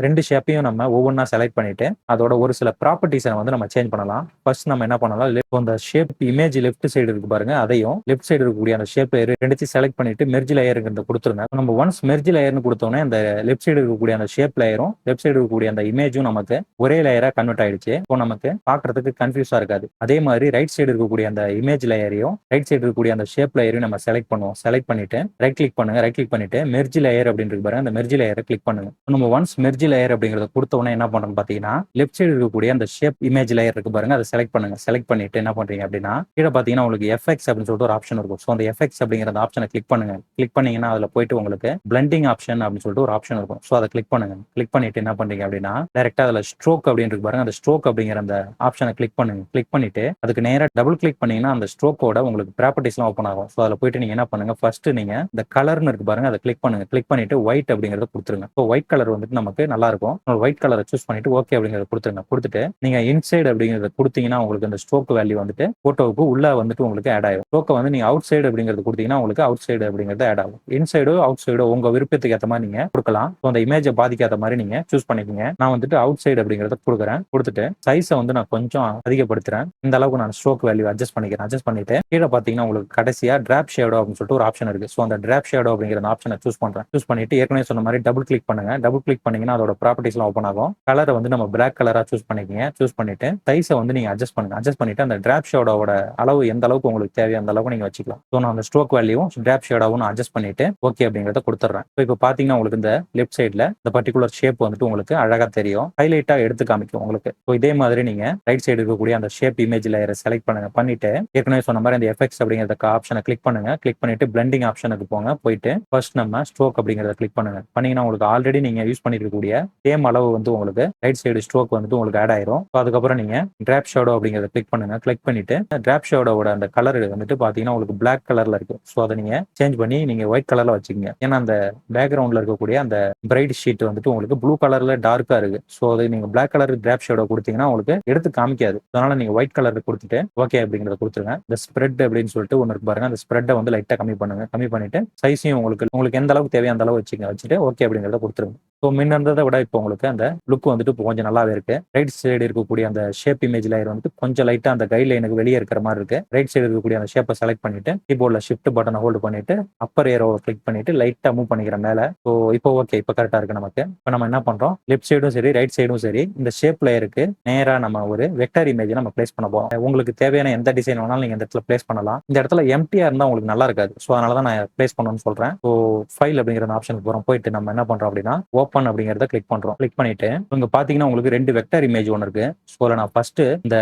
ரெண்டு ஷேப்பையும் நம்ம ஒவ்வொன்றா செலக்ட் பண்ணிட்டு அதோட ஒரு சில ப்ராப்பர்ட்டிஸை வந்து நம்ம சேஞ்ச் பண்ணலாம். ஃபர்ஸ்ட் நம்ம என்ன பண்ணலாம்? லெஃப்ட் அந்த ஷேப் இமேஜ் லெஃப்ட் சைடு இருக்கு பாருங்க அதையும் லெஃப்ட் சைடு இருக்கக்கூடிய அந்த ஷேப் லேயர் ரெண்டுத்தையும் செலக்ட் பண்ணிட்டு மெர்ஜ் லேயருங்கிறத கொடுத்துருங்க. நம்ம ஒன்ஸ் மெர்ஜ் லேயர்னு கொடுத்தோன்னே அந்த லெஃப்ட் சைடு இருக்கக்கூடிய அந்த ஷேப் லேயரும் லெஃப்ட் சைடு இருக்கக்கூடிய அந்த இமேஜும் நமக்கு ஒரே லேயரா கன்வெர்ட் ஆயிடுச்சு. இப்போ நமக்கு பார்க்கிறதுக்கு கன்ஃபியூஸ் இருக்காது. அதே மாதிரி ரைட் சைடு இருக்கக்கூடிய அந்த இமேஜ் லேயரையும் ரைட் சைடு இருக்கக்கூடிய அந்த ஷேப் லேயரையும் நம்ம செலக்ட் பண்ணுவோம். செலக்ட் பண்ணிட்டு ரைட் கிளிக் பண்ணுங்க ரைட் கிளிக் பண்ணிட்டு மெர்ஜ் லேயர் அப்படின்னு இருக்கு பாருங்க. அந்த மெர்ஜ் லேயரை கிளிக் பண்ணுங்க. நம்ம ஒன்ஸ் மெர்ஜ் லேயர் அப்படிங்கறத கொடுத்த உடனே என்ன பண்றோம் பாத்தீங்கன்னா லெஃப்ட் சைடு இருக்கக்கூடிய அந்த ஷேப் இமேஜ் லேயர் இருக்கு பாருங்க. அதை செலக்ட் பண்ணுங்க. செலக்ட் பண்ணிட்டு என்ன பண்றீங்க அப்படின்னா கீழே பாத்தீங்கன்னா உங்களுக்கு எஃப்எக்ஸ் அப்படின்னு சொல்லிட்டு ஒரு ஆப்ஷன் இருக்கும். ஸோ அந்த எஃப்எக்ஸ் அப்படிங்கிற அந்த ஆப்ஷனை கிளிக் பண்ணுங்க. கிளிக் பண்ணீங்கன்னா அதுல போயிட்டு உங்களுக்கு பிளண்டிங் ஆப்ஷன் அப்படின்னு சொல்லிட்டு ஒரு ஆப்ஷன் இருக்கும். ஸோ அதை கிளிக் பண்ணுங்க. கிளிக் பண்ணிட்டு என்ன பண்றீங்க அப்படின்னா டேரக்டா அதுல ஸ்ட்ரோக் அப்படின்னு இருக்கு பாருங்க. அந்த ஸ்ட்ரோக் அப்படிங்கிற அந்த ஆப்ஷனை கிளிக் பண்ணுங்க. கிளிக் பண்ணிட்டு அதுக்கு நேராக டபுள் கிளிக் பண்ணீங்கன்னா அந்த ஸ்ட்ரோக்கோட உங்களுக்கு ப்ராப்பர்ட்டிஸ்லாம் ஓப்பன் ஆகும். ஸோ அதில் போயிட்டு நீங்கள் என்ன பண்ணுங்க? ஃபர்ஸ்ட் நீங்க இந்த கலர்னு இருக்கு பாருங்க அதை கிளிக் பண்ணுங்க. கிளிக் பண்ணிட்டு ஒயிட் அப்படிங்கறத கொடுத்துருங்க. ஸோ ஒயிட் கலர் வந்துட்டு நமக்கு நல்லா இருக்கும். ஒயிட் கலரை சூஸ் பண்ணிட்டு ஓகே அப்படிங்கறத கொடுத்துருங்க. கொடுத்துட்டு நீங்க இன்சைடு அப்படிங்கறத கொடுத்தீங்கன்னா உங்களுக்கு அந்த ஸ்ட்ரோக் வேல்யூ வந்துட்டு போட்டோவுக்கு உள்ள வந்துட்டு உங்களுக்கு ஆட் ஆகும் ஸ்ட்ரோக்கை வந்து நீங்க அவுட் சைடு அப்படிங்கிறது கொடுத்தீங்கன்னா உங்களுக்கு அவுட் சைடு அப்படிங்கிறது ஆட் ஆகும். இன்சைடோ அவுட் சைடோ உங்க விருப்பத்துக்கு ஏற்ற மாதிரி நீங்க கொடுக்கலாம். ஸோ அந்த இமேஜை பாதிக்காத மாதிரி நீங்க சூஸ் பண்ணிக்கோங்க. நான் வந்துட்டு அவுட் சைடு அப்படிங்கறத கொடுக்குறேன். கொடுத்துட்டு சைஸை வந்து நான் கொஞ்சம் அதிகப்படுத்துறேன் இந்த அளவுக்கு நான் ஸ்ட்ரோக் வேல்யூ அட்ஜஸ்ட் பண்ணிக்கிறேன். அட்ஜஸ்ட் பண்ணிட்டு கீழே பார்த்தீங்கன்னா உங்களுக்கு கடைசியா டிராப் ஷேடோ அப்படின்னு சொல்லிட்டு ஒரு ஆப்ஷன் இருக்கு. ஸோ அந்த டிராப் ஷேடோ அப்படிங்கிற ஆப்ஷனை சூஸ் பண்றேன். சூஸ் பண்ணிட்டு ஏற்கனவே சொன்ன மாதிரி டபுள் கிளிக் பண்ணுங்க. டபுள் கிளிக் பண்ணீங்கன்னா அதோட ப்ராப்பர்ட்டிஸ்லாம் ஓப்பன் ஆகும். கலரை வந்து நம்ம பிளாக் கலரா சூஸ் பண்ணிக்கங்க. சூஸ் பண்ணிட்டு சைஸை வந்து நீங்க அட்ஜஸ்ட் பண்ணுங்க. அட்ஜஸ்ட் பண்ணிட்டு அந்த டிராப் ஷேடோட அளவு எந்த அளவுக்கு உங்களுக்கு தேவையோ அந்த அளவுக்கு நீங்க வச்சுக்கலாம். ஸோ நான் அந்த ஸ்ட்ரோக் வேல்யூவும் டிராப் ஷேடோவும் நான் அட்ஜஸ்ட் பண்ணிட்டு ஓகே அப்படிங்கிறத கொடுத்துட்றேன். ஸோ இப்போ பார்த்தீங்கன்னா உங்களுக்கு இந்த லெஃப்ட் சைடில் இந்த பர்டிகுலர் ஷேப் வந்துட்டு உங்களுக்கு அழகாக தெரியும். ஹைலைட்டாக எடுத்து காமிக்கும் உங்களுக்கு. ஸோ இதே மாதிரி நீங்க ரைட் சைடு இருக்கக்கூடிய அந்த ஷேப் இமேஜ் லேயரை செலக்ட் பண்ணுங்க. பண்ணிட்டு ஏற்கனவே சொன்ன மாதிரி அந்த எஃபெக்ட்ஸ் அப்படிங்கிறத ஆப்ஷனை கிளிக் பண்ணுங்க. கிளிக் பண்ணிட்டு பிளண்டிங் ஆப்ஷனுக்கு போங்க. போயிட்டு ஃபர்ஸ்ட் நம்ம ஸ்ட்ரோக் அப்படிங்கிறத கிளிக் பண்ணுங்க. பண்ணீங்கன்னா உங்களுக்கு ஆல்ரெடி நீங்க யூஸ் பண்ணிருக்கக்கூடிய சேம் அளவு வந்து உங்களுக்கு ரைட் சைடு ஸ்ட்ரோக் வந்துட்டு உங்களுக்கு ஆட் ஆயிரும். அதுக்கப்புறம் நீங்க டிராப் ஷேடோ அப்படிங்கிறத கிளிக் பண்ணுங்க. கிளிக் பண்ணிட்டு டிராப் ஷேடோட அந்த கலர் வந்துட்டு பாத்தீங்கன்னா உங்களுக்கு பிளாக் கலர்ல இருக்கு. ஸோ அதை நீங்க சேஞ்ச் பண்ணி நீங்க ஒயிட் கலர்ல வச்சுக்கோங்க. ஏன்னா அந்த பேக்ரவுண்ட்ல இருக்கக்கூடிய அந்த பிரைட் ஷீட் வந்துட்டு உங்களுக்கு ப்ளூ கலர்ல டார்க்கா இருக்கு. ஸோ அது நீங்க பிளாக் கலர் டிராப் ஷேடோ கொடுத்தீங்கன்னா உங்களுக்கு எடுத்து காமிக்காது. அதனால நீங்க ஒயிட் கலர் கொடுத்துட்டு ஓகே அப்படிங்கறத கொடுத்துருங்க. இந்த ஸ்ப்ரெட் அப்படின்னு சொல்லிட்டு ஒன்று இருக்கு பாருங்க. அந்த ஸ்ப்ரெட்டை வந்து லைட்டா கம்மி பண்ணுங்க. கம்மி பண்ணிட்டு சைஸையும் உங்களுக்கு உங்களுக்கு எந்த அளவுக்கு தேவையான அந்த அளவு வச்சுங்க வச்சுட்டு ஓகே அப்படிங்கறத கொடுத்துருங்க. ஸோ முன்ன இருந்ததை விட இப்போ உங்களுக்கு அந்த லுக் வந்துட்டு இப்போ கொஞ்சம் நல்லாவே இருக்கு. ரைட் சைடு இருக்கக்கூடிய அந்த ஷேப் இமேஜ் லேயர் வந்துட்டு கொஞ்சம் லைட்டா அந்த கைட் லைனுக்கு வெளியே இருக்கிற மாதிரி இருக்கு. ரைட் சைடு இருக்கக்கூடிய அந்த ஷேப்பை செலக்ட் பண்ணிட்டு கீபோர்டில் ஷிஃப்ட் பட்டனை ஹோல்டு பண்ணிட்டு அப்பர் ஏரோ கிளிக் பண்ணிட்டு லைட்டா மூவ் பண்ணிக்கிற மேல. ஸோ இப்போ ஓகே இப்போ கரெக்டா இருக்கு நமக்கு. இப்போ நம்ம என்ன பண்றோம்? லெஃப்ட் சைடும் சரி ரைட் சைடும் சரி இந்த ஷேப் லேயருக்கு நேரா நம்ம ஒரு வெக்டர் இமேஜ் நம்ம பிளேஸ் பண்ண போறோம். உங்களுக்கு தேவையான எந்த டிசைன் வேணாலும் நீங்க இந்த இடத்துல பிளேஸ் பண்ணலாம். இந்த இடத்துல எம்டியா இருந்தா உங்களுக்கு நல்லா இருக்காது. ஸோ அதனால தான் நான் பிளேஸ் பண்ணணும்னு சொல்றேன். ஸோ ஃபைல் அப்படிங்கிற ஆப்ஷனுக்கு போறோம். போயிட்டு நம்ம என்ன பண்றோம் அப்படின்னா ஓப்பன் அப்படிங்கறத கிளிக் பண்றோம். கிளிக் பண்ணிட்டு இங்க பாத்தீங்கன்னா உங்களுக்கு ரெண்டு வெக்டர் இமேஜ் ஒன்று இருக்கு. ஸோ நான் ஃபர்ஸ்ட் இந்த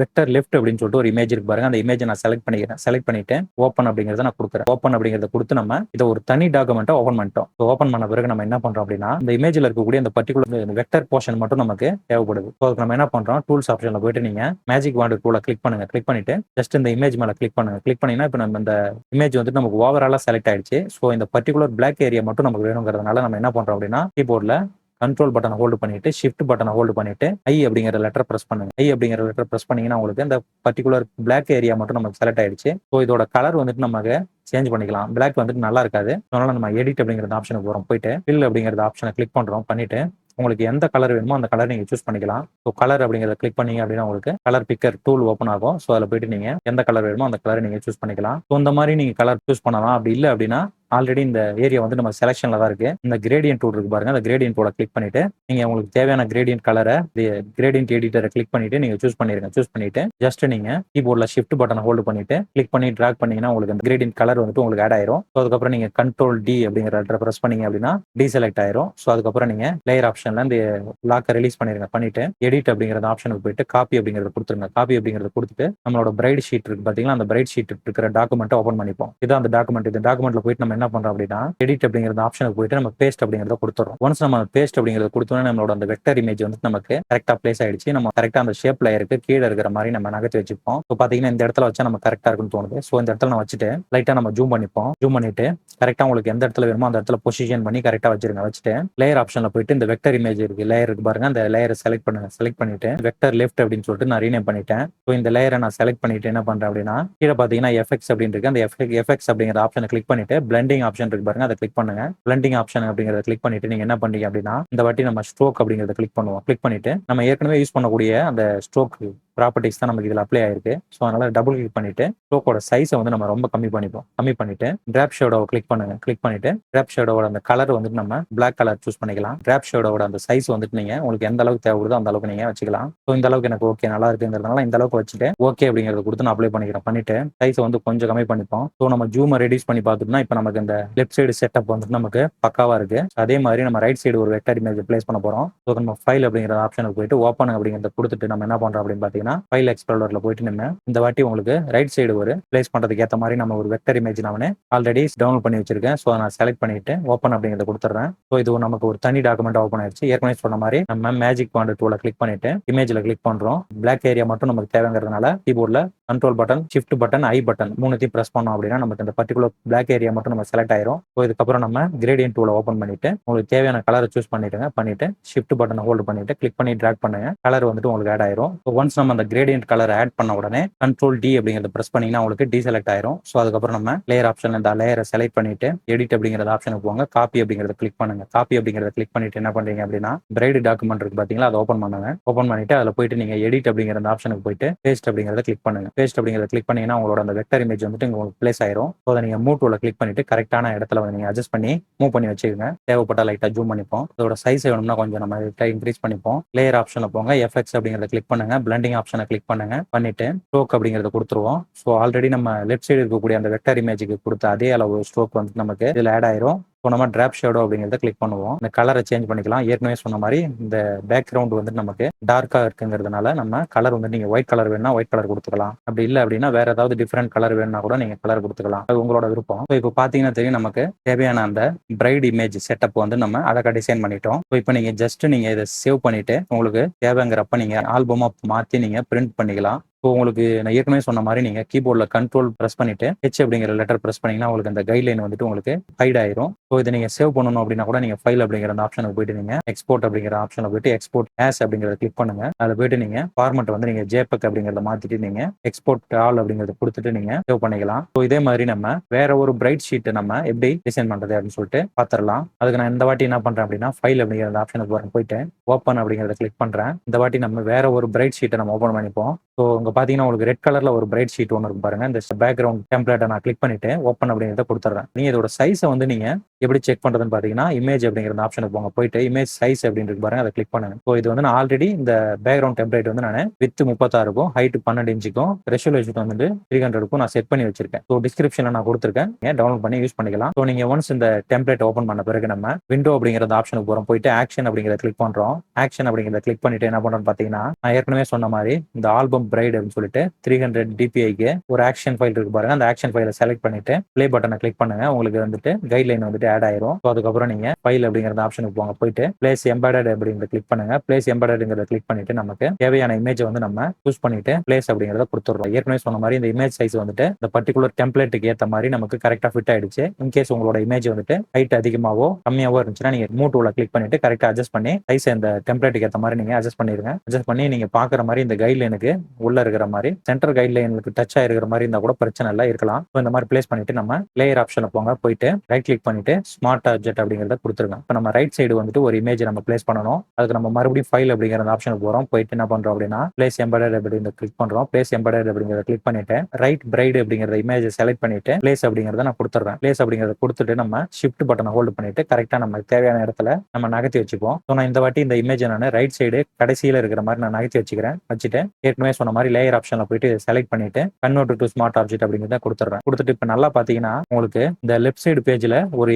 வெக்டர் லெஃப்ட் அப்படின்னு சொல்லிட்டு ஒரு இமேஜ் இருக்கு பாருங்க. அந்த இமேஜ் நான் செலக்ட் பண்ணிக்கிறேன். செலக்ட் பண்ணிட்டு ஓப்பன் அப்படிங்கறத நான் கொடுக்குறேன். ஓப்பன் அப்படிங்கறத கொடுத்து நம்ம இதை ஒரு தனி டாக்குமெண்ட்டை ஓப்பன் பண்ணிட்டோம். ஸோ ஓப்பன் பண்ண பிறகு நம்ம என்ன பண்றோம் அப்படின்னா இந்த இமேஜ்ல இருக்கக்கூடிய அந்த பர்டிகுலர் வெக்டர் போர்ஷன் மட்டும் நமக்கு தேவைப்படுது. ஸோ அதுக்கு நம்ம என்ன பண்றோம்? டூல்ஸ் ஆப்ஷன்ல போயிட்டு நீங்க மேஜிக் வாண்டர் டூல கிளிக் பண்ணுங்க. கிளிக் பண்ணிட்டு ஜஸ்ட் இந்த இமேஜ் மேல கிளிக் பண்ணுங்க. கிளிக் பண்ணீங்கன்னா இப்போ நம்ம இந்த இமேஜ் வந்துட்டு நமக்கு ஓவராலா செலக்ட் ஆயிடுச்சு. ஸோ இந்த பர்டிகுலர் பிளாக் ஏரியா மட்டும் நமக்கு வேணுங்கிறதுனால நம்ம என்ன பண்றோம் அப்படின்னா கீபோர்டில் கண்ட்ரோல் பட்டனை ஹோல்டு பண்ணிட்டு ஷிஃப்ட் பட்டனை ஹோல்டு பண்ணிட்டு ஐ அப்படிங்கிற லெட்டர் ப்ரெஸ் பண்ணுங்க. ஐ அப்படிங்கிற லெட்டர் பிரஸ் பண்ணீங்கன்னா உங்களுக்கு இந்த பர்டிகுலர் பிளாக் ஏரியா மட்டும் நமக்கு செலக்ட் ஆயிடுச்சு. ஸோ இதோட கலர் வந்துட்டு நமக்கு சேஞ்ச் பண்ணிக்கலாம். பிளாக் வந்துட்டு நல்லா இருக்காது. அதனால நம்ம எடிட் அப்படிங்கிற ஆப்ஷனுக்கு போகிறோம் போயிட்டு ஃபில் அப்படிங்கிற ஆப்ஷனை கிளிக் பண்ணுறோம் பண்ணிட்டு உங்களுக்கு எந்த கலர் வேணுமோ அந்த கலர் நீங்க சூஸ் பண்ணிக்கலாம். ஸோ கலர் அப்படிங்கிறத கிளிக் பண்ணீங்க அப்படின்னா உங்களுக்கு கலர் பிக்கர் டூல் ஓப்பன் ஆகும். ஸோ அதில் போயிட்டு நீங்க எந்த கலர் வேணுமோ அந்த கலர் நீங்க சூஸ் பண்ணிக்கலாம். ஸோ இந்த மாதிரி நீங்க கலர் சூஸ் பண்ணலாம். அப்படி இல்லை அப்படின்னா ஆல்ரெடி இந்த ஏரியா வந்து நம்ம செலெக்ஷன்ல தான் இருக்கு. இந்த கிரேடியன்ட் டூல் இருக்கு பாருங்க. அந்த கிரேடியன்ட் டூல கிளிக் பண்ணிட்டு நீங்க உங்களுக்கு தேவையான கிரேடியன்ட் கலரை கிரேடியன்ட் எடிட்டரை கிளிக் பண்ணிட்டு நீங்க சூஸ் பண்ணிருங்க. சூஸ் பண்ணிட்டு ஜஸ்ட் நீங்க கீபோர்ட்ல ஷிஃப்ட் பட்டனை ஹோல்டு பண்ணிட்டு கிளிக் பண்ணி ட்ராக் பண்ணீங்கன்னா உங்களுக்கு அந்த கிரேடியன்ட் கலர் வந்துட்டு உங்களுக்கு ஆட் ஆயிரும். ஸோ அதுக்கப்புறம் நீங்க கண்ட்ரோல் டி அப்படிங்கிற ப்ரெஸ் பண்ணீங்க அப்படின்னா டீசெலக்ட் ஆயிரும். ஸோ அதுக்கப்புறம் நீங்க லேயர் ஆப்ஷன்ல இந்த லாக்கை ரிலீஸ் பண்ணிருங்க. பண்ணிட்டு எடிட் அப்படிங்கிற ஆப்ஷனுக்கு போயிட்டு காப்பி அப்படிங்கறத கொடுத்துருங்க. காப்பி அப்படிங்கறத கொடுத்துட்டு நம்மளோட பிரைட் ஷீட் இருக்கு பாத்தீங்கன்னா அந்த பிரைட் ஷீட் இருக்கிற டாக்குமெண்ட் ஓப்பன் பண்ணிப்போம். இதான் அந்த டாக்குமெண்ட் இந்த டாக்குமெண்ட்ல போயிட்டு நம்ம என்ன பண்றோம் அப்படின்னா எடிட் அப்படிங்கிற ஆப்ஷனுக்கு போயிட்டு நம்ம பேஸ்ட் அப்படிங்கறத கொடுத்துறோம். ஒன்ஸ் நம்ம பேஸ்ட் அப்படிங்கறத கொடுத்தோம்னா நம்மளோட அந்த வெக்டர் இமேஜ் வந்து நமக்கு கரெக்டா பிளேஸ் ஆயிடுச்சு. நம்ம கரெக்டா அந்த ஷேப் இருக்கு கீழே இருக்கிற மாதிரி நம்ம நகர்த்தி வச்சுப்போம். இப்போ பாத்தீங்கன்னா இந்த இடத்துல வச்சா நம்ம கரெக்டா இருக்குன்னு தோணுது. ஸோ இந்த இடத்துல நான் வச்சுட்டு லைட்டா நம்ம ஜூம் பண்ணிப்போம். ஜூம் பண்ணிட்டு கரெக்டா உங்களுக்கு எந்த இடத்துல வேணுமோ அந்த இடத்துல பொசிஷன் பண்ணி கரெக்டா வச்சிருங்க. வச்சுட்டு லேயர் ஆப்ஷன்ல போயிட்டு இந்த வெக்டர் இமேஜ் இருக்கு லேயர் இருக்கு பாருங்க. அந்த லேயரை செலக்ட் பண்ணுங்க செலக்ட் பண்ணிட்டு வெக்டர் லெஃப்ட் அப்படின்னு சொல்லிட்டு நான் ரீநேம் பண்ணிட்டேன். ஸோ இந்த லேயரை நான் செலக்ட் பண்ணிட்டு என்ன பண்றேன் அப்படின்னா கீழே பாத்தீங்கன்னா எஃபெக்ட்ஸ் அப்படின்னு இருக்கு. அந்த எஃபெக்ட்ஸ் அப்படிங்கிற ஆப்ஷனை கிளிக் பண்ணிட்டு பிளண்டிங் ஆப்ஷன் இருக்கு பாருங்க. அதை கிளிக் பண்ணுங்க. பிளண்டிங் ஆப்ஷன் அப்படிங்கறத கிளிக் பண்ணிட்டு நீங்க என்ன பண்ணீங்க அப்படின்னா இந்த வாட்டி நம்ம ஸ்ட்ரோக் அப்படிங்கறத கிளிக் பண்ணுவோம். கிளிக் பண்ணிட்டு நம்ம ஏற்கனவே யூஸ் பண்ணக்கூடிய அந்த ஸ்ட்ரோக் ப்ராப்பர்ட்டிஸ் தான் நமக்கு இதில் அப்ளை ஆயிருக்கு. ஸோ அதனால் டபுள் கிளிக் பண்ணிவிட்டு ஸ்ட்ரோக்கோட சைஸை வந்து நம்ம ரொம்ப கம்மி பண்ணிப்போம். கம்மி பண்ணிட்டு ட்ராப் ஷேடோவை கிளிக் பண்ணுங்க. கிளிக் பண்ணிவிட்டு ட்ராப் ஷேடோட அந்த கலர் வந்துட்டு நம்ம பிளாக் கலர் சூஸ் பண்ணிக்கலாம். ட்ராப் ஷேடோட அந்த சைஸ் வந்துட்டு நீங்கள் உங்களுக்கு எந்த அளவுக்கு தேவைப்படுதோ அந்த அளவுக்கு நீங்கள் வச்சுக்கலாம். ஸோ இந்த அளவுக்கு எனக்கு ஓகே நல்லா இருக்குங்கிறதுனால இந்த அளவுக்கு வச்சுட்டு ஓகே அப்படிங்கிறத கொடுத்து நான் அப்ளை பண்ணிக்கிறேன். பண்ணிவிட்டு சைஸை வந்து கொஞ்சம் கம்மி பண்ணிப்போம். ஸோ நம்ம ஜூமை ரெடியூஸ் பண்ணி பார்த்துட்டோம்னா இப்போ நமக்கு இந்த லெஃப்ட் சைடு செட்டப் வந்துட்டு நமக்கு பக்காவாக இருக்குது அதே மாதிரி நம்ம ரைட் சைடு ஒரு வெக்டர் இமேஜ் பிளேஸ் பண்ண போகிறோம் ஸோ நம்ம ஃபைல் அப்படிங்கிற ஆப்ஷனுக்கு போயிட்டு ஓப்பன் அப்படிங்கிறத கொடுத்துட்டு நம்ம என்ன பண்ணுறோம் அப்படின்னு பார்த்தீங்கன்னா ஃபைல் எக்ஸ்ப்ளோரில் போயிட்டு நம்ம இந்த வாட்டி உங்களுக்கு ரைட் சைடு ஒரு பிளேஸ் பண்ணுறதுக்கு ஏற்ற மாதிரி நம்ம ஒரு வெக்டர் இமேஜ் நான் ஆல்ரெடி டவுன்லோட் பண்ணி வச்சிருக்கேன். ஸோ நான் செலக்ட் பண்ணிட்டு ஓப்பன் அப்படிங்கிறத கொடுத்துறேன். ஸோ இது நமக்கு ஒரு தனி டாக்குமெண்ட் ஓப்பன் ஆயிடுச்சு. ஏற்கனவே சொன்ன மாதிரி நம்ம மேஜிக் பாண்ட் டூல கிளிக் பண்ணிட்டு இமேஜில் கிளிக் பண்ணுறோம் பிளாக் ஏரியா மட்டும் நமக்கு தேவைங்கிறதுனால கீபோர்டில் control button shift button I button மூணுத்தையும் பிரஸ் பண்ணோம் அப்படின்னா நமக்கு இந்த பர்டிகுலர் பிளாக் ஏரியா மட்டும் நம்ம செலக்ட் ஆயிரும். ஸோ இதுக்கப்புறம் நம்ம கிரேடியன் டூல ஓப்பன் பண்ணிட்டு உங்களுக்கு தேவையான கலரை சூஸ் பண்ணிட்டுங்க பண்ணிட்டு ஷிஃப்ட் பட்டனை ஹோல்டு பண்ணிட்டு கிளிக் பண்ணி ட்ராக் பண்ணுங்க. கலர் வந்துட்டு உங்களுக்கு ஆட் ஆயிரும். ஒன்ஸ் நம்ம அந்த கிரேடியன்ட் கலர் ஆட் பண்ண உடனே கண்ட்ரோல் டி அப்படிங்கிறத பிரஸ் பண்ணீங்கன்னா உங்களுக்கு டீசெலக்ட் ஆயிரும். ஸோ அதுக்கப்புறம் நம்ம லேயர் ஆப்ஷன் இந்த லேயரை செலக்ட் பண்ணிட்டு எடிட் அப்படிங்கிற ஆப்ஷனுக்கு போங்க. காப்பி அப்படிங்கிறத கிளிக் பண்ணுங்க. காப்பி அப்படிங்கிறத கிளிக் பண்ணிட்டு என்ன பண்றீங்க அப்படின்னா பிரைடு டாக்குமெண்ட் இருக்கு பாத்தீங்களா அதை ஓப்பன் பண்ணுங்க. ஓப்பன் பண்ணிட்டு அதில் போயிட்டு நீங்க எடிட் அப்படிங்கிற அந்த ஆப்ஷனுக்கு போயிட்டு பேஸ்ட் அப்படிங்கிறத கிளிக் பண்ணுங்க. பேஸ்ட் அப்படிங்கிறத கிளிக் பண்ணீங்கன்னா உங்களோட அந்த வெக்டர் இமேஜ் வந்துட்டு உங்களுக்கு பிளேஸ் ஆயிரும். ஸோ அதை நீங்க மூவ் டூல கிளிக் பண்ணிட்டு கரெக்டான இடத்துல வந்து நீங்க அட்ஜஸ்ட் பண்ணி மூவ் பண்ணி வச்சுக்கோங்க. தேவைப்பட்ட லைட்டா ஜூம் பண்ணிப்போம். அதோட சைஸ் வேணும்னா கொஞ்சம் நம்ம இன்க்ரீஸ் பண்ணிப்போம். லேயர் ஆப்ஷனில் போங்க. எஃப்எக்ஸ் அப்படிங்கிறத கிளிக் பண்ணுங்க. பிளண்டிங் ஆப்ஷனை கிளிக் பண்ணுங்க. பண்ணிட்டு ஸ்ட்ரோக் அப்படிங்கிறத கொடுத்துருவோம். ஸோ ஆல்ரெடி நம்ம லெஃப்ட் சைடு இருக்கக்கூடிய அந்த வெக்டர் இமேஜுக்கு கொடுத்த அதே அளவு ஸ்ட்ரோக் வந்து நமக்கு இதில் ஆட் ஆயிரும். இப்போ நம்ம டிராப் ஷேடோ அப்படிங்கிறத கிளிக் பண்ணுவோம். இந்த கலரை சேஞ்ச் பண்ணிக்கலாம். ஏற்கனவே சொன்ன மாதிரி இந்த பேக்ரவுண்ட் வந்து நமக்கு டார்க்காக இருக்குங்கிறதுனால நம்ம கலர் வந்து நீங்கள் ஒயிட் கலர் வேணும்னா ஒயிட் கலர் கொடுத்துக்கலாம். அப்படி இல்லை அப்படின்னா வேற ஏதாவது டிஃப்ரெண்ட் கலர் வேணும்னா கூட நீங்கள் கலர் கொடுத்துக்கலாம். அது உங்களோட விருப்பம். ஸோ இப்போ பார்த்தீங்கன்னா தெரியும் நமக்கு தேவையான அந்த பிரைட் இமேஜ் செட்டப் வந்து நம்ம அழகாக டிசைன் பண்ணிட்டோம். ஸோ இப்போ நீங்கள் ஜஸ்ட் நீங்கள் இதை சேவ் பண்ணிட்டு உங்களுக்கு தேவைங்கிறப்ப நீங்கள் ஆல்பமாக மாற்றி நீங்கள் பிரிண்ட் பண்ணிக்கலாம். இப்போ உங்களுக்கு நான் ஏற்கனவே சொன்ன மாதிரி நீங்கள் கீபோர்டில் கண்ட்ரோல் ப்ரெஸ் பண்ணிட்டு ஹெச் அப்படிங்கிற லெட்டர் ப்ரெஸ் பண்ணீங்கன்னா உங்களுக்கு அந்த கைட்லைன் வந்துட்டு உங்களுக்கு ஹைட் ஆயிரும். ஸோ இதை நீங்கள் சேவ் பண்ணணும் அப்படின்னா கூட நீங்கள் ஃபைல் அப்படிங்கிற அந்த ஆப்ஷனுக்கு போயிட்டு நீங்கள் எக்ஸ்போர்ட் அப்படிங்கிற ஆப்ஷனில் போயிட்டு எக்ஸ்போர்ட் ஆஸ் அப்படிங்கிறத கிளிக் பண்ணுங்க. அதில் போயிட்டு நீங்கள் ஃபார்மெட் வந்து நீங்கள் ஜேபக் அப்படிங்கிறத மாற்றிட்டு நீங்கள் எக்ஸ்போர்ட் ஆல் அப்படிங்கிறத கொடுத்துட்டு நீங்கள் சேவ் பண்ணிக்கலாம். ஸோ இதே மாதிரி நம்ம வேற ஒரு பிரைட் ஷீட்டை நம்ம எப்படி டிசைன் பண்ணுறது அப்படின்னு சொல்லிட்டு பார்த்துடலாம் அதுக்கு நான் இந்த வாட்டி என்ன பண்ணுறேன் அப்படின்னா ஃபைல் அப்படிங்கிற அந்த ஆப்ஷனுக்கு போகிறேன் போயிட்டு ஓப்பன் அப்படிங்கிறத கிளிக் பண்ணுறேன் இந்த வாட்டி நம்ம வேற ஒரு பிரைட் ஷீட்டை நம்ம ஓப்பன் பண்ணிப்போம். ஸோ இங்கே பார்த்தீங்கன்னா உங்களுக்கு ரெட் கலரில் ஒரு பிரைட் ஷீட் ஒன்று இருக்கும் பாருங்க. இந்த பேக்ரவுண்ட் டெம்ப்ளேட்டை நான் கிளிக் பண்ணிட்டு ஓப்பன் அப்படிங்கிறத கொடுத்துட்றேன் நீங்கள் இதோட சைஸை வந்து நீங்கள் எப்படி செக் பண்ணுறதுன்னு பார்த்தீங்கன்னா இமேஜ் அப்படிங்கிற அந்த ஆப்ஷனுக்கு போங்க போயிட்டு இமேஜ் சைஸ் அப்படின்னு இருக்கு பாருங்க. அதை கிளிக் பண்ணுங்க. ஸோ இது வந்து நான் ஆல்ரெடி இந்த பேக்ரவுண்ட் டெம்ப்ளேட் வந்து நான் வித் முப்பத்தாறுக்கும் ஹைட் பன்னெண்டு இன்ச்சுக்கும் ரெசல்யூஷன் வந்துட்டு த்ரீ ஹண்ட்ரடுக்கும் நான் செட் பண்ணி வச்சிருக்கேன். ஸோ டிஸ்கிரிப்ஷனில் நான் கொடுத்துருக்கேன். நீங்கள் டவுன்லோட் பண்ணி யூஸ் பண்ணிக்கலாம். ஸோ நீங்கள் ஒன்ஸ் இந்த டெம்ப்ளேட் ஓப்பன் பண்ண பிறகு நம்ம விண்டோ அப்படிங்கிற அந்த ஆப்ஷனுக்கு போகிறோம் போயிட்டு ஆக்ஷன் அப்படிங்கிறத கிளிக் பண்ணுறோம் ஆக்ஷன் அப்படிங்கிறத கிளிக் பண்ணிட்டு என்ன பண்ணுறோம்னு பார்த்தீங்கன்னா நான் ஏற்கனவே சொன்ன மாதிரி இந்த ஆல்பம் பிரைட் அப்படின்னு சொல்லிட்டு த்ரீ ஹண்ட்ரட் டிபிஐக்கு ஒரு ஆக்ஷன் ஃபைல் இருக்கு பாருங்க. அந்த ஆக்ஷன் ஃபைலை செலக்ட் பண்ணிட்டு ப்ளே பட்டனை கிளிக் பண்ணுங்க. உங்களுக்கு வந்துட்டு கைட்லைன் வந்துட்டு ஆட் ஆயிரும். ஸோ அதுக்கப்புறம் நீங்க ஃபைல் அப்படிங்கிற ஆப்ஷனுக்கு போங்க. போயிட்டு பிளேஸ் எம்பாய்டு அப்படிங்கிறத கிளிக் பண்ணுங்க. பிளேஸ் எம்பாய்டுங்கிறத கிளிக் பண்ணிட்டு நமக்கு தேவையான இமேஜ் வந்து நம்ம சூஸ் பண்ணிட்டு பிளேஸ் அப்படிங்கிறத கொடுத்துடுறோம் ஏற்கனவே சொன்ன மாதிரி இந்த இமேஜ் சைஸ் வந்துட்டு இந்த பர்டிகுலர் டெம்ப்ளேட்டுக்கு ஏற்ற மாதிரி நமக்கு கரெக்டாக ஃபிட் ஆயிடுச்சு. இன்கேஸ் உங்களோட இமேஜ் வந்துட்டு ஹைட் அதிகமாவோ கம்மியாவோ இருந்துச்சுன்னா நீங்க மூ டூல கிளிக் பண்ணிட்டு கரெக்டாக அட்ஜஸ்ட் பண்ணி சைஸ் இந்த டெம்ப்ளேட்டுக்கு ஏற்ற மாதிரி நீங்க அட்ஜஸ்ட் பண்ணிருங்க. அட்ஜஸ்ட் பண்ணி நீங்க பாக்குற மாதிரி இந்த கைட்லைனுக்கு உள்ள இருக்கிற மாதிரி சென்டர் கைட்லைனுக்கு டச் ஆயிருக்கிற மாதிரி இருந்தா கூட பிரச்சனை இல்லை இருக்கலாம். இந்த மாதிரி பிளேஸ் பண்ணிட்டு நம்ம லேயர் ஆப்ஷனில் போங்க. போயிட்டு ரைட் கிளிக் பண்ணிட்டு ஸ்மார்ட் ஆப்ஜெக்ட் அப்படிங்கிறத கொடுத்துருக்கேன் இப்போ நம்ம ரைட் சைடு வந்துட்டு ஒரு இமேஜ் நம்ம பிளேஸ் பண்ணணும். அதுக்கு நம்ம மறுபடியும் ஃபைல் அப்படிங்கிற அந்த ஆப்ஷனுக்கு போகிறோம் போயிட்டு என்ன பண்ணுறோம் அப்படின்னா பிளேஸ் எம்படட் அப்படிங்கிறத கிளிக் பண்ணுறோம் பிளேஸ் எம்படட் அப்படிங்கிறத கிளிக் பண்ணிட்டு ரைட் பிரைடு அப்படிங்கிற இமேஜ் செலக்ட் பண்ணிட்டு பிளேஸ் அப்படிங்கிறத நான் கொடுத்துட்றேன் பிளேஸ் அப்படிங்கிறத கொடுத்துட்டு நம்ம ஷிஃப்ட் பட்டனை ஹோல்ட் பண்ணிட்டு கரெக்டாக நம்ம தேவையான இடத்துல நம்ம நகர்த்தி வச்சுப்போம். ஸோ நான் இந்த வாட்டி இந்த இமேஜ் நான் ரைட் சைடு கடைசியில் இருக்கிற மாதிரி நான் நகர்த்தி வச்சுக்கிறேன். வச்சுட்டு ஏற்கனவே சொன்ன மாதிரி லேயர் ஆப்ஷனில் போயிட்டு செலக்ட் பண்ணிட்டு கன்வெர்ட் டு ஸ்மார்ட் ஆப்ஜெக்ட் அப்படிங்கிறத கொடுத்துட்றேன் கொடுத்துட்டு இப்போ நல்லா பார்த்தீங்கன்னா உங்களுக்கு இந்த லெஃப்ட் சைடு பேஜில் ஒரு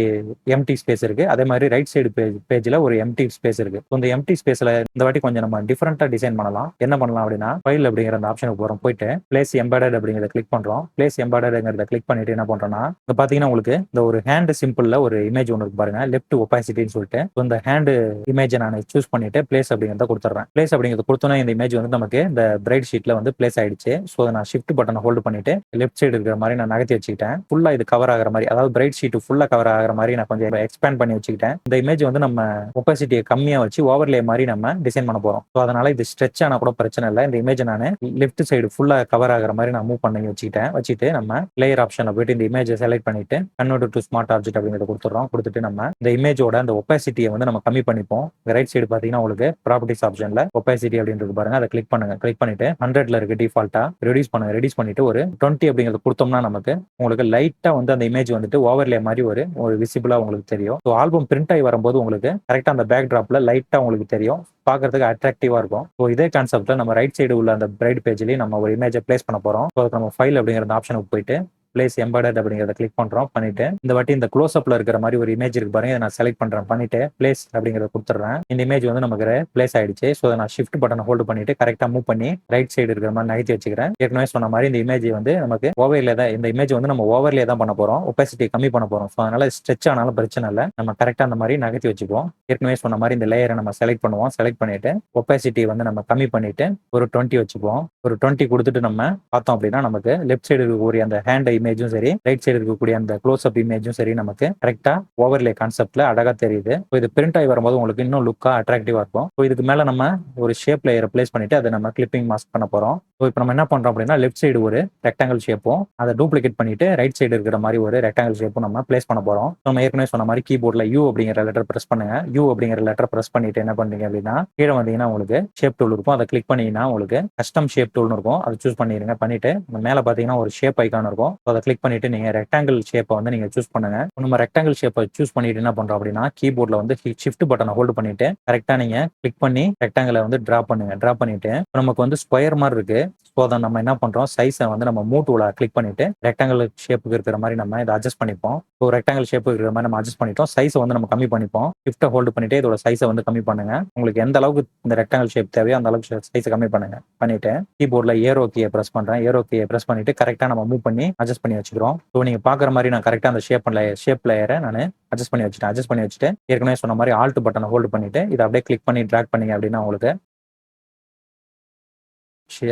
எம்டி ஸ்பேஸ் இருக்கு. அதே மாதிரி ரைட் சைடு பேஜ் பேஜில் ஒரு எம்டி ஸ்பேஸ் இருக்கு. இந்த எம்டி ஸ்பேஸ்ல இந்த வாட்டி கொஞ்சம் நம்ம டிஃபரெண்டா டிசைன் பண்ணலாம். என்ன பண்ணலாம் அப்படின்னா ஃபைல் அப்படிங்கிற அந்த ஆப்ஷனுக்கு போறோம். போயிட்டு பிளேஸ் எம்பேடட் அப்படிங்கிறத கிளிக் பண்றோம். பிளேஸ் எம்பேடட்ங்கிறத கிளிக் பண்ணிட்டு என்ன பண்றோம்னா இப்போ பாத்தீங்கன்னா உங்களுக்கு இந்த ஒரு ஹேண்ட் சிம்பிள்ல ஒரு இமேஜ் ஒன்று இருக்கு பாருங்க. லெஃப்ட் ஒப்பாசிட்டின்னு சொல்லிட்டு. இந்த ஹேண்ட் இமேஜை நான் சூஸ் பண்ணிட்டு பிளேஸ் அப்படிங்கிறத கொடுத்துட்றேன். பிளேஸ் அப்படிங்கிறத கொடுத்தோன்னா இந்த இமேஜ் வந்து நமக்கு இந்த பிரைட் ஷீட்ல வந்து பிளேஸ் ஆயிடுச்சு. ஸோ நான் ஷிஃப்ட் பட்டனை ஹோல்டு பண்ணிட்டு லெஃப்ட் சைடு இருக்கிற மாதிரி நான் நகர்த்தி வச்சுக்கிட்டேன். ஃபுல்லா இது கவர் ஆகிற மாதிரி அதாவது பிரைட் ஷீட் ஃபுல்லா கவர் ஆகிற மாதிரி மாதிரி நான் கொஞ்சம் எக்ஸ்பேண்ட் பண்ணி வச்சுக்கிட்டேன். இந்த இமேஜ் வந்து நம்ம ஒப்பாசிட்டியை கம்மியா வச்சு ஓவர்லே மாதிரி நம்ம டிசைன் பண்ண போறோம். ஸோ அதனால இது ஸ்ட்ரெச் ஆனா கூட பிரச்சனை இல்லை. இந்த இமேஜ் நான் லெஃப்ட் சைடு ஃபுல்லா கவர் ஆகுற மாதிரி நான் மூவ் பண்ணி வச்சுக்கிட்டேன். வச்சுட்டு நம்ம லேயர் ஆப்ஷன்ல போயிட்டு இந்த இமேஜை செலக்ட் பண்ணிட்டு கன்வெர்ட் டு ஸ்மார்ட் ஆப்ஜெக்ட் அப்படிங்கிறத கொடுத்துறோம் கொடுத்துட்டு நம்ம இந்த இமேஜோட அந்த ஒப்பாசிட்டியை வந்து நம்ம கம்மி பண்ணிப்போம். ரைட் சைடு பாத்தீங்கன்னா உங்களுக்கு ப்ராப்பர்ட்டிஸ் ஆப்ஷன்ல ஒப்பாசிட்டி அப்படின்றது பாருங்க. அதை கிளிக் பண்ணுங்க. கிளிக் பண்ணிட்டு ஹண்ட்ரட்ல இருக்கு டிஃபால்ட்டா ரெடியூஸ் பண்ணுங்க ரெடியூஸ் பண்ணிட்டு ஒரு டுவெண்ட்டி அப்படிங்கிறது கொடுத்தோம்னா நமக்கு உங்களுக்கு லைட்டா வந்து அந்த இமேஜ் வந்துட்டு ஓவர்லே மாதிரி ஒரு ஒரு விசிபிளா உங்களுக்கு தெரியும். ஸோ ஆல்பம் பிரிண்ட் ஆகி வரும்போது உங்களுக்கு கரெக்டா அந்த பேக் டிராப்ல லைட்டா உங்களுக்கு தெரியும். பாக்குறதுக்கு அட்ராக்டிவா இருக்கும். ஸோ இதே கான்செப்ட்ல நம்ம ரைட் சைடு உள்ள அந்த பிரைட் பேஜ்லயும் நம்ம ஒரு இமேஜை பிளேஸ் பண்ண போறோம். ஸோ நம்ம ஃபைல் அப்படிங்கிற ஆப்ஷனுக்கு போயிட்டு பிளேஸ் எம்பர்டட் அப்படிங்கிறத கிளிக் பண்றோம் பண்ணிட்டு இந்த வாட்டி இந்த க்ளோஸ் அப்ல இருக்கிற மாதிரி ஒரு இமேஜ் இருக்கு பாருங்க இதை நான் செலக்ட் பண்றேன் பண்ணிட்டு பிளேஸ் அப்படிங்கிறத கொடுத்துட்றேன். இந்த இமேஜ் வந்து நமக்கு பிளேஸ் ஆயிடுச்சு. ஸோ அதை நான் ஷிஃப்ட் பட்டனை ஹோல்டு பண்ணிட்டு கரெக்டா மூவ் பண்ணி ரைட் சைடு இருக்கிற மாதிரி நகர்த்தி வச்சுக்கிறேன். ஏற்கனவே சொன்ன மாதிரி இந்த இமேஜ் வந்து நமக்கு ஓவர்ல தான் இந்த இமேஜ் வந்து நம்ம ஓவர்லே தான் பண்ண போறோம். ஒப்பாசிட்டி கம்மி பண்ண போறோம். ஸோ அதனால ஸ்ட்ரெச் ஆனாலும் பிரச்சனை இல்லை. நம்ம கரெக்டா அந்த மாதிரி நகர்த்தி வச்சுக்குவோம். ஏற்கனவே சொன்ன மாதிரி இந்த லேயரை நம்ம செலக்ட் பண்ணுவோம். செலக்ட் பண்ணிட்டு ஒப்பாசிட்டி வந்து நம்ம கம்மி பண்ணிட்டு ஒரு டுவெண்ட்டி வச்சுப்போம் ஒரு டுவெண்ட்டி கொடுத்துட்டு நம்ம பார்த்தோம் அப்படின்னா நமக்கு லெஃப்ட் சைடு இருக்கக்கூடிய அந்த ஹேண்ட் இமேஜும் சரி ரைட் சைடு இருக்கக்கூடிய அந்த க்ளோஸ் அப் இமேஜும் சரி நமக்கு கரெக்டா ஓவர்லே கான்செப்ட்ல அழகா தெரியுது. இது பிரிண்ட் ஆகி வரும்போது உங்களுக்கு இன்னும் லுக்கா அட்ராக்டிவா இருக்கும். ஸோ இதுக்கு மேல நம்ம ஒரு ஷேப் லேயரை பிளேஸ் பண்ணிட்டு அதை நம்ம கிளிப்பிங் மாஸ்க் பண்ண போறோம். ஸோ இப்போ நம்ம என்ன பண்றோம் அப்படின்னா லெஃப்ட் சைடு ஒரு ரெக்டாங்கல் ஷேப்பும் அதை டூப்ளிகேட் பண்ணிட்டு ரைட் சைடு இருக்கிற மாதிரி ஒரு ரெக்டாங்கல் ஷேப்பும் நம்ம பிளேஸ் பண்ண போறோம். நம்ம ஏற்கனவே சொன்ன மாதிரி கீபோர்ட்ல யூ அப்படிங்கிற லெட்டர் பிரஸ் பண்ணுங்க. யூ அப்படிங்கிற லெட்டர் பிரஸ் பண்ணிட்டு என்ன பண்றீங்க அப்படின்னா கீழே வந்தீங்கன்னா உங்களுக்கு ஷேப் டூல் இருக்கும். அதை கிளிக் பண்ணீங்கன்னா உங்களுக்கு கஸ்டம் ஷேப் டூல்னு இருக்கும். அதை சூஸ் பண்ணிடுங்க பண்ணிட்டு மேல பாத்தீங்கன்னா ஒரு ஷேப் ஐக்கான் இருக்கும். அதை கிளிக் பண்ணிட்டு நீங்க ரெக்டாங்கிள் ஷேப்பை வந்து நீங்க சூஸ் பண்ணுங்க. நம்ம ரெக்டாங்கிள் ஷேப்பை சூஸ் பண்ணிட்டு என்ன பண்றோம் அப்படின்னா கீபோர்ட்ல வந்து ஷிஃப்ட் பட்டனை ஹோல்டு பண்ணிட்டு கரெக்டா நீங்க கிளிக் பண்ணி ரெக்டாங்கிளை வந்து டிரா பண்ணுங்க. டிரா பண்ணிட்டு நமக்கு வந்து ஸ்கொயர் மாதிரி இருக்கு. ஸோ அதை நம்ம என்ன பண்றோம்? சைஸை வந்து நம்ம மூ டூல கிளிக் பண்ணிட்டு ரெக்டாங்கிள் ஷேப்புக்கு இருக்கிற மாதிரி நம்ம இதை அட்ஜஸ்ட் பண்ணிப்போம். ஸோ ரெக்டாங்கிள் ஷேப்பு இருக்கிற மாதிரி நம்ம அட்ஜஸ்ட் பண்ணிட்டோம். சைஸை வந்து நம்ம கம்மி பண்ணிப்போம். ஷிஃப்ட்டை ஹோல்டு பண்ணிட்டு இதோட சைஸை வந்து கம்மி பண்ணுங்க. உங்களுக்கு எந்த அளவுக்கு இந்த ரெக்டாங்கிள் ஷேப் தேவையோ அந்த அளவுக்கு சைஸை கம்மி பண்ணுங்க. பண்ணிட்டு கீபோர்டில் ஏரோ கீயை ப்ரெஸ் பண்றேன். ஏரோ கீயை பிரஸ் பண்ணிட்டு கரெக்டாக நம்ம மூவ் பண்ணி அட்ஜஸ்ட் பண்ணி வச்சுக்கிறோம். ஸோ நீங்க பாக்குற மாதிரி நான் கரெக்டாக அந்த ஷேப் ஷேப் லேயரை நான் அட்ஜஸ்ட் பண்ணி வச்சுட்டேன். அட்ஜஸ்ட் பண்ணி வச்சுட்டு ஏற்கனவே சொன்ன மாதிரி ஆல்ட் பட்டனை ஹோல்டு பண்ணிட்டு இதை அப்படியே கிளிக் பண்ணி ட்ராக் பண்ணி அப்படின்னா உங்களுக்கு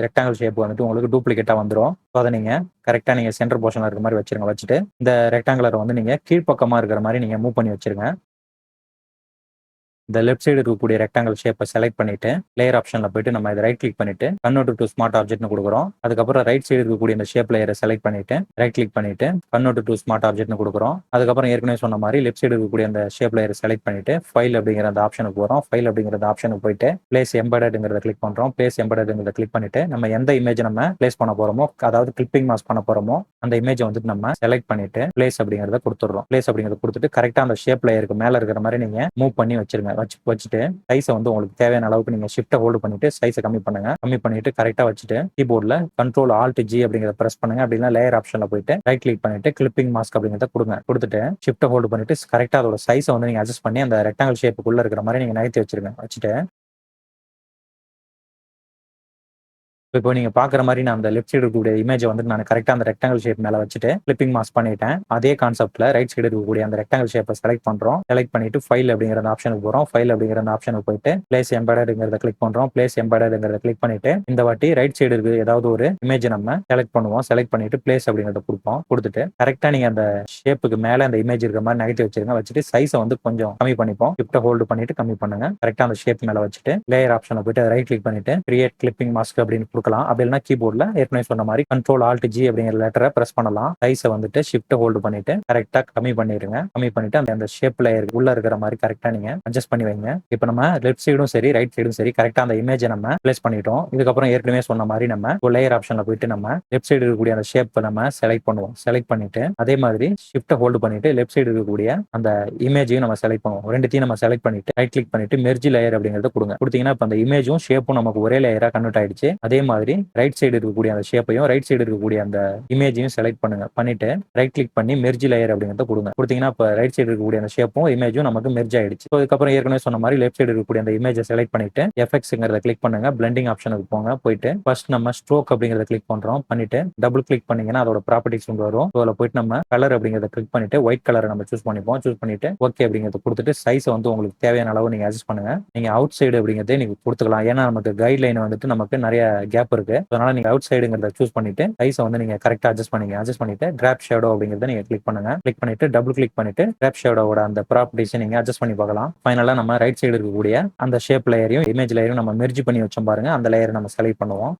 ரெக்டாங்கிள் ஷேப் வந்துட்டு உங்களுக்கு டூப்ளிகேட்டாக வந்துடும் ஸோ அதை நீங்கள் கரெக்டாக நீங்கள் சென்டர் போர்ஷனில் இருக்கிற மாதிரி வச்சிருங்க வச்சுட்டு இந்த ரெக்டாங்குலரை வந்து நீங்கள் கீழ்ப்பக்கமாக இருக்கிற மாதிரி நீங்கள் மூவ் பண்ணி வச்சிருங்க. இந்த லெஃப்ட் சைடு இருக்கக்கூடிய ரெக்டாங்கல் ஷேப்பை செலக்ட் பண்ணிட்டு லேயர் ஆப்ஷன்ல போயிட்டு நம்ம இதை ரைட் கிளிக் பண்ணிட்டு கன்வெர்ட் டு ஸ்மார்ட் ஆப்ஜெக்ட்னு கொடுக்குறோம். அதுக்கப்புறம் ரைட் சைடு இருக்கக்கூடிய இந்த ஷேப் லேயரை செலக்ட் பண்ணிட்டு ரைட் கிளிக் பண்ணிட்டு கன்வெர்ட் டு ஸ்மார்ட் ஆப்ஜெக்ட்னு கொடுக்குறோம். அதுக்கப்புறம் ஏற்கனவே சொன்ன மாதிரி லெஃப்ட் சைடு இருக்கக்கூடிய அந்த ஷேப் லேயரை செலக்ட் பண்ணிட்டு ஃபைல் அப்படிங்கிற அந்த ஆப்ஷனுக்கு போகிறோம் ஃபைல் அப்படிங்கிற அந்த ஆப்ஷனுக்கு போயிட்டு பிளேஸ் எம்பர்டுங்கிறத கிளிக் பண்றோம். பிளேஸ் எம்பர்டட்ங்கிறத கிளிக் பண்ணிட்டு நம்ம எந்த இமேஜ் நம்ம பிளேஸ் பண்ண போறோமோ அதாவது கிளிப்பிங் மாஸ் பண்ண போறோமோ அந்த இமேஜை வந்துட்டு நம்ம செலக்ட் பண்ணிட்டு பிளேஸ் அப்படிங்கிறத கொடுத்துடுறோம். பிளேஸ் அப்படிங்கிறத கொடுத்துட்டு கரெக்டாக அந்த ஷேப் லேயருக்கு மேல இருக்கிற மாதிரி நீங்க மூவ் பண்ணி வச்சிருங்க. வச்சு வச்சுட்டு சைஸை வந்து உங்களுக்கு தேவையான அளவுக்கு நீங்க ஷிஃப்ட்டை ஹோல்டு பண்ணிட்டு சைஸை கம்மி பண்ணுங்க. கம்மி பண்ணிட்டு கரெக்டா வச்சுட்டு கீபோர்டில் கண்ட்ரோல் ஆல்ட் ஜி அப்படிங்கிறத பிரஸ் பண்ணுங்க. அப்படின்னா லேயர் ஆப்ஷன்ல போயிட்டு ரைட் கிளிக் பண்ணிட்டு கிளிப்பிங் மாஸ்க் அப்படிங்கிறத கொடுங்க. கொடுத்துட்டு ஷிஃப்ட்டை ஹோல்டு பண்ணிட்டு கரெக்டாக அதோட சைஸை வந்து நீங்க அட்ஜஸ்ட் பண்ணி அந்த ரெக்டாங்கல் ஷேப்புக்குள்ள இருக்கிற மாதிரி நீங்க நகர்த்தி வச்சிருங்க. வச்சுட்டு இப்போ நீங்க பாக்குற மாதிரி நான் அந்த லெஃப்ட் சைடு இருக்கக்கூடிய இமேஜ் வந்து நான் கரெக்டா அந்த ரெக்டாங்கல் ஷேப் மேல வச்சுட்டு கிளிப்பிங் மாஸ் பண்ணிட்டேன். அதே கான்செப்ட்ல ரைட் சைடு இருக்கக்கூடிய அந்த ரெக்டாங்கல் ஷேப்பை செலக்ட் பண்றோம். செலக்ட் பண்ணிட்டு ஃபைல் அப்படிங்கிற அந்த ஆப்ஷனுக்கு போறோம். ஃபைல் அப்படிங்கிற அந்த ஆப்ஷனுக்கு போயிட்டு பிளேஸ் எம்பர்டர்ங்கிறத கிளிக் பண்றோம். பிளேஸ் எம்பர்டர்ங்கிறத கிளிக் பண்ணிட்டு இந்த வாட்டி ரைட் சைடு இருக்கு ஏதாவது ஒரு இமேஜ் நம்ம செலக்ட் பண்ணுவோம். செலக்ட் பண்ணிட்டு பிளேஸ் அப்படிங்கிறத கொடுப்போம். கொடுத்துட்டு கரெக்டா நீங்க அந்த ஷேப்புக்கு மேல அந்த இமேஜ் இருக்கிற மாதிரி நெகட்டிவ் வச்சிருங்க. வச்சுட்டு சைஸை வந்து கொஞ்சம் கம்மி பண்ணிப்போம். கிஃப்ட்டை ஹோல்டு பண்ணிட்டு கம்மி பண்ணுங்க. கரெக்டா அந்த ஷேப் மேல வச்சுட்டு லேயர் ஆப்ஷனை போயிட்டு ரைட் கிளிக் பண்ணிட்டு கிரியேட் கிளிப்பிங் மாஸ்க் அப்படின்னு கொடுக்கலாம். அப்படி இல்லைனா கீபோர்டில் ஏற்கனவே சொன்ன மாதிரி கண்ட்ரோல் ஆல்ட் ஜி அப்படிங்கிற லெட்டரை ப்ரெஸ் பண்ணலாம். சைஸை வந்துட்டு ஷிஃப்ட் ஹோல்டு பண்ணிட்டு கரெக்டாக கம்மி பண்ணிடுங்க கம்மி பண்ணிட்டு அந்த அந்த ஷேப் உள்ள இருக்கிற மாதிரி கரெக்டாக நீங்கள் அட்ஜஸ்ட் பண்ணி வைங்க. இப்போ நம்ம லெஃப்ட் சைடும் சரி ரைட் சைடும் சரி கரெக்டாக அந்த இமேஜை நம்ம பிளேஸ் பண்ணிட்டோம். இதுக்கப்புறம் ஏற்கனவே சொன்ன மாதிரி நம்ம லேயர் ஆப்ஷனில் போயிட்டு நம்ம லெஃப்ட் சைடு இருக்கக்கூடிய அந்த ஷேப் நம்ம செலக்ட் பண்ணுவோம். செலக்ட் பண்ணிட்டு அதே மாதிரி ஷிஃப்ட் ஹோல்டு பண்ணிட்டு லெஃப்ட் சைடு இருக்கக்கூடிய அந்த இமேஜையும் நம்ம செலக்ட் பண்ணுவோம். ரெண்டுத்தையும் நம்ம செலக்ட் பண்ணிட்டு ரைட் கிளிக் பண்ணிட்டு மெர்ஜி லேயர் அப்படிங்கிறத கொடுங்க. கொடுத்தீங்கன்னா இப்போ அந்த இமேஜும் ஷேப்பும் நமக்கு ஒரே லேயராக கன்வெர்ட் ஆயிடுச்சு. அதே மாதிரி ரைட் சைடு இருக்கக்கூடிய அந்த ஷேப்பையும் ரைட் சைடு இருக்கக்கூடிய அந்த இமேஜையும் செலக்ட் பண்ணுங்க. பண்ணிட்டு ரைட் கிளிக் பண்ணி மெர்ஜி லேயர் அப்படிங்கிறத கொடுங்க. கொடுத்தீங்கன்னா இப்போ ரைட் சைடு இருக்கக்கூடிய அந்த ஷேப்பும் இமேஜும் நமக்கு மெர்ஜ் ஆயிடுச்சு. அதுக்கப்புறம் ஏற்கனவே சொன்ன மாதிரி லெஃப்ட் சைடு இருக்கக்கூடிய அந்த இமேஜை செலக்ட் பண்ணிட்டு எஃபெக்ட்ஸ்ங்கிறத கிளிக் பண்ணுங்க. பிளண்டிங் ஆப்ஷனுக்கு போங்க. போயிட்டு ஃபர்ஸ்ட் நம்ம ஸ்ட்ரோக் அப்படிங்கிறத கிளிக் பண்றோம். பண்ணிட்டு டபுள் கிளிக் பண்ணீங்கன்னா அதோட ப்ராப்பர்ட்டிஸ் கொண்டு வரும். அதில் போயிட்டு நம்ம கலர் அப்படிங்கிறத கிளிக் பண்ணிட்டு ஒயிட் கலரை நம்ம சூஸ் பண்ணிப்போம். சூஸ் பண்ணிட்டு ஓகே அப்படிங்கறத கொடுத்துட்டு சைஸை வந்து உங்களுக்கு தேவையான அளவு நீங்க அட்ஜஸ்ட் பண்ணுங்க. நீங்க அவுட் சைடு அப்படிங்கறதே நீங்க கொடுத்துக்கலாம். ஏன்னா நமக்கு கைட்லைன் வந்துட்டு நமக்கு நிறைய கேப் கேப் இருக்கு. அதனால நீங்க அவுட் சைடுங்கிறத சூஸ் பண்ணிட்டு சைஸை வந்து நீங்க கரெக்டா அட்ஜஸ்ட் பண்ணிங்க. அட்ஜஸ்ட் பண்ணிட்டு டிராப் ஷேடோ அப்படிங்கறத நீங்க கிளிக் பண்ணுங்க. கிளிக் பண்ணிட்டு டபுள் கிளிக் பண்ணிட்டு டிராப் ஷேடோட அந்த ப்ராப்பர்ட்டிஸை நீங்க அட்ஜஸ்ட் பண்ணி பார்க்கலாம். ஃபைனலா நம்ம ரைட் சைடு இருக்கக்கூடிய அந்த ஷேப் லேயரையும் இமேஜ் லேயரையும் நம்ம மெர்ஜ் பண்ணி வச்சோம் பாருங்க. அந்த லேயரை நம்ம செலக்ட் பண்ணுவோம்.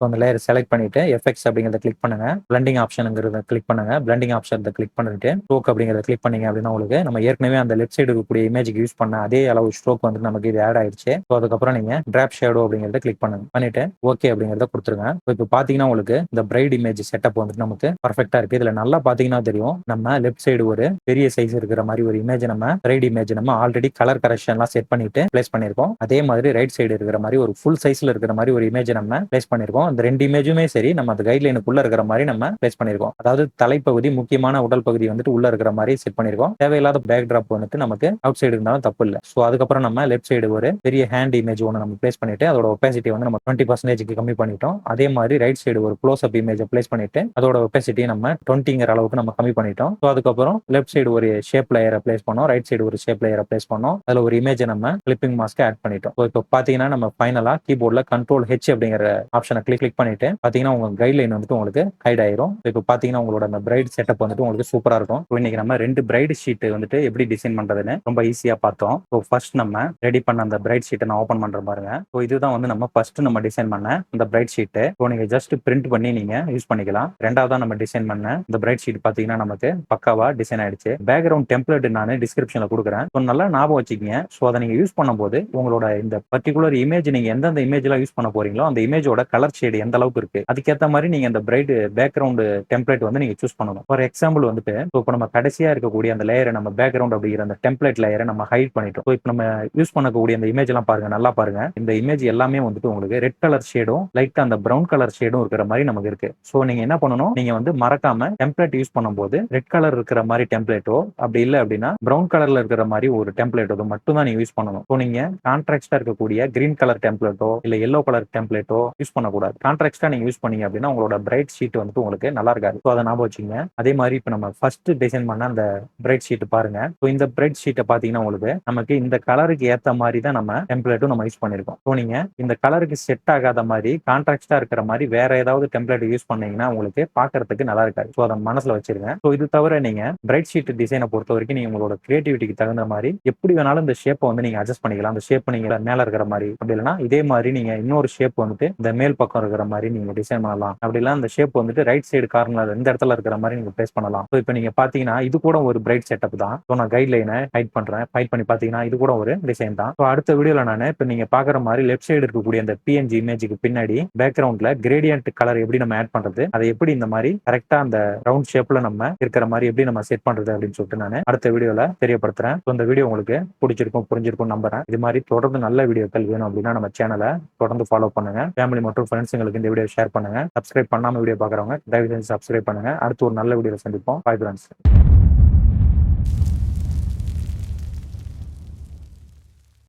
ஸோ அந்த லேயர் செலக்ட் பண்ணிட்டு எஃபெக்ட்ஸ் அப்படிங்கிறத கிளிக் பண்ணுங்க. பிளண்டிங் ஆப்ஷனுங்கிறத கிளிக் பண்ணுங்க. பிளண்டிங் ஆப்ஷன் கிளிக் பண்ணிட்டு ஸ்ட்ரோக் அப்படிங்கிறத கிளிக் பண்ணீங்க அப்படின்னா உங்களுக்கு நம்ம ஏற்கனவே அந்த லெஃப்ட் சைடு இருக்கக்கூடிய இமேஜுக்கு யூஸ் பண்ண அதே அளவு ஸ்ட்ரோக் வந்து நமக்கு இது ஆட் ஆயிடுச்சு. ஸோ அதுக்கப்புறம் நீங்க டிராப் ஷேடோ அப்படிங்கிறத கிளிக் பண்ணுங்க. பண்ணிட்டு ஓகே அப்படிங்கிறத கொடுத்துருங்க. இப்போ பாத்தீங்கன்னா உங்களுக்கு இந்த பிரைட் இமேஜ் செட்டப் வந்துட்டு நமக்கு பர்ஃபெக்டா இருக்கு. இதுல நல்லா பாத்தீங்கன்னா தெரியும். நம்ம லெஃப்ட் சைடு ஒரு பெரிய சைஸ் இருக்கிற மாதிரி ஒரு இமேஜ் நம்ம பிரைட் இமேஜ் நம்ம ஆல்ரெடி கலர் கரெக்ஷன்லாம் செட் பண்ணிட்டு பிளேஸ் பண்ணிருக்கோம் அதே மாதிரி ரைட் சைடு இருக்கிற மாதிரி ஒரு ஃபுல் சைஸ்ல இருக்கிற மாதிரி ஒரு இமேஜ் நம்ம பிளேஸ் பண்ணிருக்கோம் அந்த ரெண்டு இமேஜுமே சரி நம்ம அந்த கைட்லைனுக்குள்ள இருக்கிற மாதிரி நம்ம பிளேஸ் பண்ணிருக்கோம். அதாவது தலைப்பகுதி முக்கியமான உடல் பகுதி வந்துட்டு உள்ள இருக்கிற மாதிரி செட் பண்ணியிருக்கோம் தேவையில்லாத பேக் ட்ராப் வந்துட்டு நமக்கு அவுட் சைடு இருந்தாலும் தப்பு இல்லை. ஸோ அதுக்கப்புறம் நம்ம லெஃப்ட் சைடு ஒரு பெரிய ஹேண்ட் இமேஜ் ஒன்று நம்ம பிளேஸ் பண்ணிட்டு அதோட ஒப்பாசிட்டி வந்து நம்ம டுவெண்ட்டி பர்சன்டேஜ்க்கு கம்மி பண்ணிட்டோம். அதே மாதிரி ரைட் சைடு ஒரு க்ளோஸ் அப் இமேஜ் பிளேஸ் பண்ணிட்டு அதோட ஒப்பாசிட்டியை நம்ம டுவெண்ட்டிங்கிற அளவுக்கு நம்ம கம்மி பண்ணிட்டோம். ஸோ அதுக்கப்புறம் லெஃப்ட் சைடு ஒரு ஷேப் லேயரை பிளேஸ் பண்ணோம். ரைட் சைடு ஒரு ஷேப் லேயரை பிளேஸ் பண்ணோம். அதில் ஒரு இமேஜை நம்ம கிளிப்பிங் மாஸ்க்கு ஆட் பண்ணிட்டோம். இப்போ பாத்தீங்கன்னா நம்ம ஃபைனலாக கீபோர்டில் கண்ட்ரோல் ஹெச் அப்படிங்கிற ஆப்ஷனை கிளிக் கிளிக் பண்ணிட்டு பாத்தீங்கன்னா உங்க கைட்லைன் வந்துட்டு உங்களுக்கு ஹைட் ஆயிரும். இப்போ பாத்தீங்கன்னா உங்களோட அந்த பிரைட் செட்டப் வந்துட்டு உங்களுக்கு சூப்பரா இருக்கும். இன்னைக்கு நம்ம ரெண்டு பிரைட் ஷீட் வந்துட்டு எப்படி டிசைன் பண்றதுன்னு ரொம்ப ஈஸியா பார்த்தோம். ஸோ ஃபர்ஸ்ட் நம்ம ரெடி பண்ண அந்த பிரைட் ஷீட்டை நான் ஓப்பன் பண்ற பாருங்க. ஸோ இதுதான் வந்து நம்ம ஃபர்ஸ்ட் நம்ம டிசைன் பண்ண அந்த பிரைட் ஷீட்டு ஸோ நீங்க ஜஸ்ட் பிரிண்ட் பண்ணி நீங்க யூஸ் பண்ணிக்கலாம். ரெண்டாவதா நம்ம டிசைன் பண்ண இந்த பிரைட் ஷீட் பாத்தீங்கன்னா நமக்கு பக்காவா டிசைன் ஆயிடுச்சு. பேக்ரவுண்ட் டெம்ப்ளேட் நான் டிஸ்கிரிப்ஷன்ல கொடுக்குறேன். ஸோ நல்லா ஞாபகம் வச்சுக்கோங்க. ஸோ அதை நீங்க யூஸ் பண்ணும்போது உங்களோட இந்த பர்டிகுலர் இமேஜ் நீங்க எந்தெந்த இமேஜ் எல்லாம் யூஸ் பண்ண போறீங்களோ அந்த இமேஜோட கலர் ஷேடு எந்த அளவுக்கு இருக்கு? அதுக்கேற்ற மாதிரி நீங்க அந்த பிரைட் பேக்ரவுண்ட் டெம்ப்ளேட் வந்து நீங்க சூஸ் பண்ணணும். ஃபார் எக்ஸாம்பிள் வந்துட்டு இப்போ நம்ம கடைசியா இருக்கக்கூடிய அந்த லேயரை நம்ம பேக்ரவுண்ட் அப்படிங்கிற அந்த டெம்ப்ளேட் லேயரை நம்ம ஹைட் பண்ணிட்டோம். இப்போ நம்ம யூஸ் பண்ணக்கூடிய அந்த இமேஜ் எல்லாம் பாருங்க நல்லா பாருங்க. இந்த இமேஜ் எல்லாமே வந்துட்டு உங்களுக்கு ரெட் கலர் ஷேடும் லைட்டா அந்த பிரவுன் கலர் ஷேடும் இருக்கிற மாதிரி நமக்கு இருக்கு. ஸோ நீங்க என்ன பண்ணணும்? நீங்க வந்து மறக்காம டெம்ப்ளேட் யூஸ் பண்ணும்போது ரெட் கலர் இருக்கிற மாதிரி டெம்ப்ளேட்டோ அப்படி இல்லை அப்படின்னா ப்ரௌன் கலர்ல இருக்கிற மாதிரி ஒரு டெம்ப்ளேட்டோ மட்டும் தான் நீங்க யூஸ் பண்ணணும். ஸோ நீங்க கான்ட்ராக்டா இருக்கக்கூடிய கிரீன் கலர் டெம்ப்ளேட்டோ இல்ல எல்லோ கலர் டெம்ப்ளேட்டோ யூஸ் பண்ணக்கூடாது. கான்ட்ராக்டா நீங்க யூஸ் பண்ணீங்க அப்படின்னா உங்களோட பிரைட் ஷீட் வந்துட்டு உங்களுக்கு நல்லா இருக்காது. ஸோ அதை ஞாபகம் வச்சுங்க அதே மாதிரி இப்போ நம்ம ஃபர்ஸ்ட் டிசைன் பண்ண அந்த பிரைட் ஷீட் பாருங்க. ஸோ இந்த பிரைட் ஷீட்டை பார்த்தீங்கன்னா உங்களுக்கு நமக்கு இந்த கலருக்கு ஏத்த மாதிரி தான் நம்ம டெம்ப்ளேட்டும் நம்ம யூஸ் பண்ணிருக்கோம். ஸோ நீங்க இந்த கலருக்கு செட் ஆகாத மாதிரி கான்ட்ராக்டா இருக்கிற மாதிரி வேற ஏதாவது டெம்ப்ளேட் யூஸ் பண்ணீங்கன்னா உங்களுக்கு பாக்குறதுக்கு நல்லா இருக்காது. ஸோ அதை மனசுல வச்சிருங்க. ஸோ இது தவிர நீங்க பிரைட் ஷீட் டிசைனை பொறுத்த வரைக்கும் நீங்க உங்களோட கிரியேட்டிவிட்டிக்கு தகுந்த மாதிரி எப்படி வேணாலும் இந்த ஷேப்பை வந்து நீங்க அட்ஜஸ்ட் பண்ணிக்கலாம். அந்த ஷேப் நீங்க மேல இருக்கிற மாதிரி அப்படி இல்லைன்னா இதே மாதிரி நீங்க இன்னொரு ஷேப் வந்துட்டு இந்த மேல் பக்கம் இருக்கிற மாதிரி நீங்க டிசைன் பண்ணலாம். அப்படிலாம் அந்த ஷேப் வந்துட்டு ரைட் சைடு கார்னர் இந்த இடத்துல இருக்கிற மாதிரி நீங்க பிளேஸ் பண்ணலாம். இப்போ நீங்க பாத்தீங்கன்னா இது கூட ஒரு பிரைட் செட்டப் தான். ஸோ நான் கைட் லைனை ஹைட் பண்றேன். ஹைட் பண்ணி பாத்தீங்கன்னா இது கூட ஒரு டிசைன் தான். ஸோ அடுத்த வீடியோல நான் இப்போ நீங்க பாக்குற மாதிரி லெஃப்ட் சைடு இருக்கக்கூடிய அந்த பிஎன்ஜி இமேஜுக்கு பின்னாடி பேக்ரவுண்ட்ல கிரேடியன்ட் கலர் எப்படி நம்ம ஆட் பண்றது அதை எப்படி இந்த மாதிரி கரெக்டா அந்த ரவுண்ட் ஷேப்ல நம்ம இருக்கிற மாதிரி எப்படி நம்ம செட் பண்றது அப்படின்னு சொல்லிட்டு நான் அடுத்த வீடியோல தெரியப்படுத்துறேன். ஸோ இந்த வீடியோ உங்களுக்கு பிடிச்சிருக்கும் புரிஞ்சிருக்கும் நம்புறேன். இது மாதிரி தொடர்ந்து நல்ல வீடியோக்கள் வேணும் அப்படின்னா நம்ம சேனலை தொடர்ந்து ஃபாலோ பண்ணுங்க. ஃபேமிலி மற்றும் ஃப்ரெண்ட்ஸ் ஃப்ரெண்ட்ஸுங்களுக்கு இந்த வீடியோ ஷேர் பண்ணுங்க. சப்ஸ்கிரைப் பண்ணாம வீடியோ பாக்குறவங்க தயவு செஞ்சு சப்ஸ்கிரைப் பண்ணுங்க. அடுத்து ஒரு நல்ல வீடியோ சந்திப்போம். Bye friends